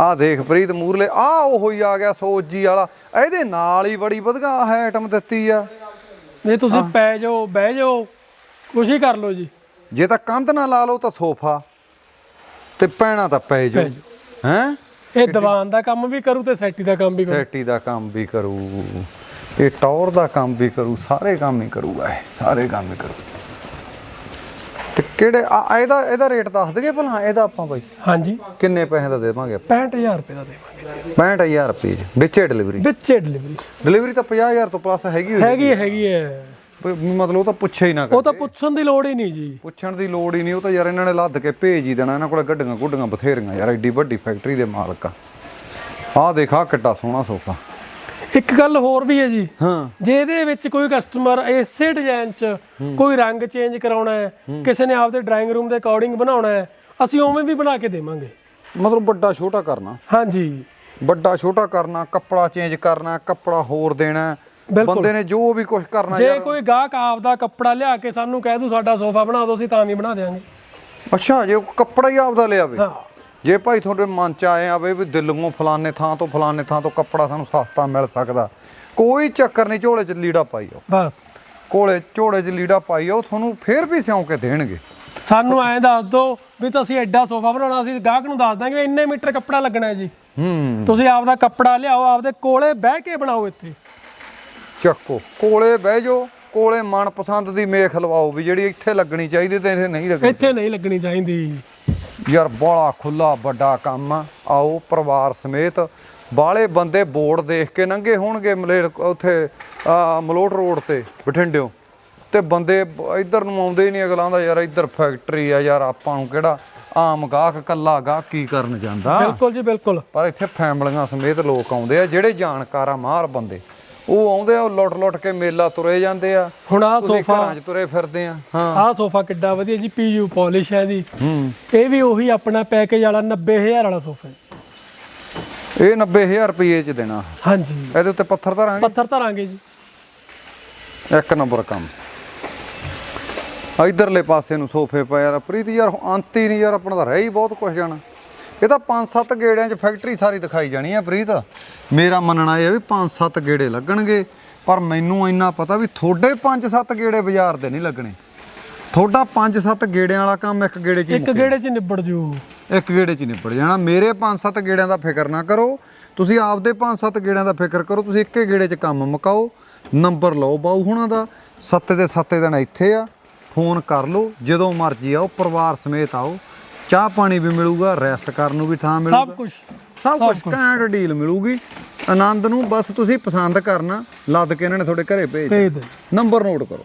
[SPEAKER 2] ਆਹ ਦੇਖ ਪ੍ਰੀਤ ਮੂਰਲੇ ਆਹ ਉਹੋ ਹੀ ਆ ਗਿਆ ਸੋਜੀ ਵਾਲਾ। ਇਹਦੇ ਨਾਲ ਹੀ ਬੜੀ ਵਧੀਆ ਆਈਟਮ ਦਿੱਤੀ ਆ।
[SPEAKER 3] ਜੇ ਤੁਸੀਂ ਪੈ ਜਾਓ ਬਹਿ ਜਾਓ। ਕੁਛ ਹੀ ਕਰ ਲਓ ਜੀ।
[SPEAKER 2] ਜੇ ਤਾਂ ਕੰਧ ਨਾ ਲਾ ਲਓ ਤਾਂ ਸੋਫਾ। ਤੇ ਪੈਣਾ ਤਾਂ ਪੈ ਜਾਓ ਹੈ?
[SPEAKER 3] ਇਹ ਦੀਵਾਨ ਦਾ ਕੰਮ ਵੀ ਕਰੂ ਤੇ ਸੈਟੀ ਦਾ ਕੰਮ ਵੀ ਕਰੂ।
[SPEAKER 2] ਸੈਟੀ ਦਾ ਕੰਮ ਵੀ ਕਰੂ। ਇਹ ਟੌਰ ਦਾ ਕੰਮ ਵੀ ਕਰੂ ਸਾਰੇ ਕੰਮ ਹੀ ਕਰੂਗਾ ਇਹ ਸਾਰੇ ਕੰਮ ਹੀ ਕਰੂ ਤੇ ਕਿਹੜੇ ਆ ਇਹਦਾ ਇਹਦਾ ਰੇਟ ਦੱਸ ਦਗੇ ਭਲਾ ਇਹਦਾ ਆਪਾਂ ਬਾਈ।
[SPEAKER 3] ਹਾਂਜੀ।
[SPEAKER 2] ਕਿੰਨੇ ਪੈਸੇ ਦਾ ਦੇਵਾਂਗੇ
[SPEAKER 3] 65000 ਰੁਪਏ ਦਾ ਦੇਵਾਂਗੇ।
[SPEAKER 2] 65000 ਰੁਪਏ ਵਿੱਚੇ ਡਿਲੀਵਰੀ
[SPEAKER 3] ਵਿੱਚੇ ਡਿਲੀਵਰੀ
[SPEAKER 2] ਡਿਲੀਵਰੀ ਤਾਂ 50000 ਤੋਂ ਪਲੱਸ ਹੈਗੀ ਹੋਈ
[SPEAKER 3] ਹੈਗੀ ਹੈ, ਹੈਗੀ ਹੈ।
[SPEAKER 2] ਵੀ ਮਤਲਬ ਉਹ ਤਾਂ ਪੁੱਛੇ ਹੀ ਨਾ
[SPEAKER 3] ਉਹ
[SPEAKER 2] ਕਰ
[SPEAKER 3] ਤਾਂ ਪੁੱਛਣ ਦੀ ਲੋੜ ਹੀ ਨਹੀਂ ਜੀ।
[SPEAKER 2] ਪੁੱਛਣ ਦੀ ਲੋੜ ਹੀ ਨਹੀਂ ਉਹ ਤਾਂ ਯਾਰ ਇਹਨਾਂ ਨੇ ਲੱਦ ਕੇ ਭੇਜ ਹੀ ਦੇਣਾ ਇਹਨਾਂ ਕੋਲ ਗੱਡੀਆਂ ਗੁੱਡੀਆਂ ਬਥੇਰੀਆਂ ਯਾਰ ਐਡੀ ਵੱਡੀ ਫੈਕਟਰੀ ਦੇ ਮਾਲਕ ਆ। ਆਹ ਦੇਖ ਆਹ ਕਿੱਡਾ ਸੋਹਣਾ ਸੋਫਾ।
[SPEAKER 3] ਇੱਕ ਗੱਲ ਹੋਰ ਵੀ ਹੈ ਜੀ।
[SPEAKER 2] ਹਾਂ।
[SPEAKER 3] ਜੇ ਇਹਦੇ ਵਿੱਚ ਕੋਈ ਕਸਟਮਰ ਇਸੇ ਡਿਜ਼ਾਈਨ 'ਚ ਕੋਈ ਰੰਗ ਚੇਂਜ ਕਰਾਉਣਾ ਹੈ ਕਿਸੇ ਨੇ ਆਪਦੇ ਡਰਾਇੰਗ ਰੂਮ ਦੇ ਅਕੋਰਡਿੰਗ ਬਣਾਉਣਾ ਹੈ ਅਸੀਂ ਉਵੇਂ ਵੀ ਬਣਾ ਕੇ ਦੇਵਾਂਗੇ।
[SPEAKER 2] ਮਤਲਬ ਵੱਡਾ ਛੋਟਾ ਕਰਨਾ।
[SPEAKER 3] ਹਾਂਜੀ।
[SPEAKER 2] ਵੱਡਾ ਛੋਟਾ ਕਰਨਾ ਕੱਪੜਾ ਚੇਂਜ ਕਰਨਾ ਕੱਪੜਾ ਹੋਰ ਦੇਣਾ। ਬੰਦੇ ਨੇ ਜੋ ਵੀ ਕੁਝ ਕਰਨਾ
[SPEAKER 3] ਜੇ ਕੋਈ ਗਾਹਕ ਆਪਦਾ ਕੱਪੜਾ ਲਿਆ ਕੇ ਸਾਨੂੰ ਕਹਿ ਦੂ ਸਾਡਾ ਸੋਫਾ ਬਣਾ ਦਿਓ ਅਸੀਂ ਤਾਂ ਵੀ ਬਣਾ ਦੇਵਾਂਗੇ
[SPEAKER 2] ਅੱਛਾ ਜੇ ਕੱਪੜਾ ਹੀ ਆਪਦਾ ਲਿਆਵੇ।
[SPEAKER 3] ਹਾਂ।
[SPEAKER 2] ਜੇ ਭਾਈ ਤੁਹਾਡੇ ਮਨ ਚ ਆਏ ਆਵੇ ਵੀ ਦਿੱਲੋਂ ਫਲਾਣੇ ਥਾਂ ਤੋਂ ਫਲਾਣੇ ਥਾਂ ਤੋਂ ਕੱਪੜਾ ਸਾਨੂੰ ਸਸਤਾ ਮਿਲ ਸਕਦਾ ਕੋਈ ਚੱਕਰ ਨਹੀਂ ਝੋਲੇ 'ਚ ਲੀੜਾ ਪਾਈ
[SPEAKER 3] ਬਸ।
[SPEAKER 2] ਕੋਲੇ ਝੋਲੇ 'ਚ ਲੀੜਾ ਪਾਈ ਤੁਹਾਨੂੰ ਫੇਰ ਵੀ ਸਿਉਂ ਕੇ ਦੇਣਗੇ।
[SPEAKER 3] ਸਾਨੂੰ ਐਂ ਦੱਸ ਦਿਓ ਵੀ ਤੁਸੀਂ ਐਡਾ ਸੋਫਾ ਬਣਾਉਣਾ ਅਸੀਂ ਗਾਹਕ ਨੂੰ ਦੱਸ ਦਾਂਗੇ ਇੰਨੇ ਮੀਟਰ ਕੱਪੜਾ ਲੱਗਣਾ ਹੈ ਜੀ।
[SPEAKER 2] ਹੂੰ।
[SPEAKER 3] ਤੁਸੀਂ ਆਪਦਾ ਕੱਪੜਾ ਲਿਆਓ ਆਪਦੇ ਕੋਲੇ ਬਹਿ ਕੇ ਬਣਾਓ ਇੱਥੇ।
[SPEAKER 2] ਚੱਕੋ ਕੋਲੇ ਬਹਿ ਜਾਓ ਕੋਲੇ ਮਨਪਸੰਦ ਦੀ ਮੇਖ ਲਵਾਓ ਵੀ ਜਿਹੜੀ ਇੱਥੇ ਲੱਗਣੀ ਚਾਹੀਦੀ ਤੇ ਇੱਥੇ ਨਹੀਂ ਲੱਗਣੀ
[SPEAKER 3] ਇੱਥੇ ਨਹੀਂ ਲੱਗਣੀ ਚਾਹੀਦੀ।
[SPEAKER 2] ਯਾਰ ਬੜਾ ਖੁੱਲਾ ਵੱਡਾ ਕੰਮ ਆ। ਆਓ ਪਰਿਵਾਰ ਸਮੇਤ ਬਾਲੇ ਬੰਦੇ ਬੋਰਡ ਦੇਖ ਕੇ ਨੰਗੇ ਹੋਣਗੇ ਮਲੇਰ ਉੱਥੇ ਮਲੋਟ ਰੋਡ ਤੇ ਬਠਿੰਡਿਓ। ਤੇ ਬੰਦੇ ਇੱਧਰ ਨੂੰ ਆਉਂਦੇ ਹੀ ਨਹੀਂ ਅਗਲਾ ਦਾ ਯਾਰ ਇੱਧਰ ਫੈਕਟਰੀ ਆ ਯਾਰ ਆਪਾਂ ਨੂੰ ਕਿਹੜਾ ਆਮ ਗਾਹਕ ਕੱਲਾ ਗਾਹਕ ਕੀ ਕਰਨ ਜਾਂਦਾ।
[SPEAKER 3] ਬਿਲਕੁਲ ਜੀ ਬਿਲਕੁਲ।
[SPEAKER 2] ਪਰ ਇੱਥੇ ਫੈਮਲੀਆਂ ਸਮੇਤ ਲੋਕ ਆਉਂਦੇ ਆ ਜਿਹੜੇ ਜਾਣਕਾਰ ਆ ਮਾਹਰ ਬੰਦੇ। ਉਹ ਆਉਂਦੇ ਆ ਉਹ ਲੁੱਟ ਲੁੱਟ ਕੇ ਮੇਲਾ ਤੁਰੇ ਜਾਂਦੇ ਆ।
[SPEAKER 3] ਹੁਣ
[SPEAKER 2] ਤੁਸੀਂ
[SPEAKER 3] ਸੋਫਾ
[SPEAKER 2] ਘਰਾਂ 'ਚ ਤੁਰੇ ਫਿਰਦੇ ਆ। ਹਾਂ।
[SPEAKER 3] ਆਹ ਸੋਫਾ ਕਿੱਡਾ ਵਧੀਆ ਜੀ ਪੀਯੂ ਪਾਲਿਸ਼ ਹੈ ਦੀ
[SPEAKER 2] ਹੂੰ।
[SPEAKER 3] ਇਹ ਵੀ ਉਹੀ ਆਪਣਾ ਪੈਕੇਜ ਵਾਲਾ 90000 ਵਾਲਾ ਸੋਫਾ ਹੈ।
[SPEAKER 2] ਇਹ 90000 ਰੁਪਏ 'ਚ ਦੇਣਾ।
[SPEAKER 3] ਹਾਂਜੀ।
[SPEAKER 2] ਇਹਦੇ ਉੱਤੇ ਪੱਥਰ ਧਰਾਂਗੇ?
[SPEAKER 3] ਪੱਥਰ ਧਰਾਂਗੇ ਜੀ।
[SPEAKER 2] ਇੱਕ ਨੰਬਰ ਕੰਮ। ਇਧਰਲੇ ਪਾਸੇ ਨੂੰ ਸੋਫੇ ਪਏ ਯਾਰ ਪ੍ਰੀਤ ਯਾਰ ਅੰਤ ਹੀ ਨਹੀਂ ਯਾਰ ਆਪਣਾ ਤਾਂ ਰਹਿ ਹੀ ਬਹੁਤ ਕੁਝ ਜਾਣਾ। ਇਹ ਤਾਂ ਪੰਜ ਸੱਤ ਗੇੜਿਆਂ 'ਚ ਫੈਕਟਰੀ ਸਾਰੀ ਦਿਖਾਈ ਜਾਣੀ ਆ ਪ੍ਰੀਤ। ਮੇਰਾ ਮੰਨਣਾ ਇਹ ਆ ਵੀ ਪੰਜ ਸੱਤ ਗੇੜੇ ਲੱਗਣਗੇ ਪਰ ਮੈਨੂੰ ਇੰਨਾ ਪਤਾ ਵੀ ਤੁਹਾਡੇ ਪੰਜ ਸੱਤ ਗੇੜੇ ਬਾਜ਼ਾਰ ਦੇ ਨਹੀਂ ਲੱਗਣੇ। ਤੁਹਾਡਾ ਪੰਜ ਸੱਤ ਗੇੜਿਆਂ ਵਾਲਾ ਕੰਮ ਇੱਕ ਗੇੜੇ 'ਚ
[SPEAKER 3] ਇੱਕ ਗੇੜੇ 'ਚ ਨਿਬੜ ਜੂ।
[SPEAKER 2] ਇੱਕ ਗੇੜੇ 'ਚ ਨਿਬੜ ਜਾਣਾ। ਮੇਰੇ ਪੰਜ ਸੱਤ ਗੇੜਿਆਂ ਦਾ ਫਿਕਰ ਨਾ ਕਰੋ। ਤੁਸੀਂ ਆਪਦੇ ਪੰਜ ਸੱਤ ਗੇੜਿਆਂ ਦਾ ਫਿਕਰ ਕਰੋ। ਤੁਸੀਂ ਇੱਕੇ ਗੇੜੇ 'ਚ ਕੰਮ ਮੁਕਾਓ। ਨੰਬਰ ਲਓ ਬਾਊ ਹੁਣਾਂ ਦਾ। ਸੱਤੇ ਦੇ ਸੱਤੇ ਦਿਨ ਇੱਥੇ ਆ। ਫੋਨ ਕਰ ਲਓ। ਜਦੋਂ ਮਰਜ਼ੀ ਆਓ। ਪਰਿਵਾਰ ਸਮੇਤ ਆਓ। ਚਾਹ ਪਾਣੀ ਵੀ ਮਿਲੂਗਾ ਰੈਸਟ ਕਰਨ ਨੂੰ ਵੀ ਥਾਂ ਮਿਲੂਗਾ।
[SPEAKER 3] ਸਭ ਕੁਝ
[SPEAKER 2] ਸਭ ਕੁਝ ਘੈਂਟ ਡੀਲ ਮਿਲੂਗੀ। ਆਨੰਦ ਨੂੰ ਬਸ ਤੁਸੀਂ ਪਸੰਦ ਕਰਨਾ ਲੱਦ ਕੇ ਇਹਨਾਂ ਨੇ ਤੁਹਾਡੇ ਘਰੇ
[SPEAKER 3] ਭੇਜ ਦੇ।
[SPEAKER 2] ਨੰਬਰ ਨੋਟ ਕਰੋ।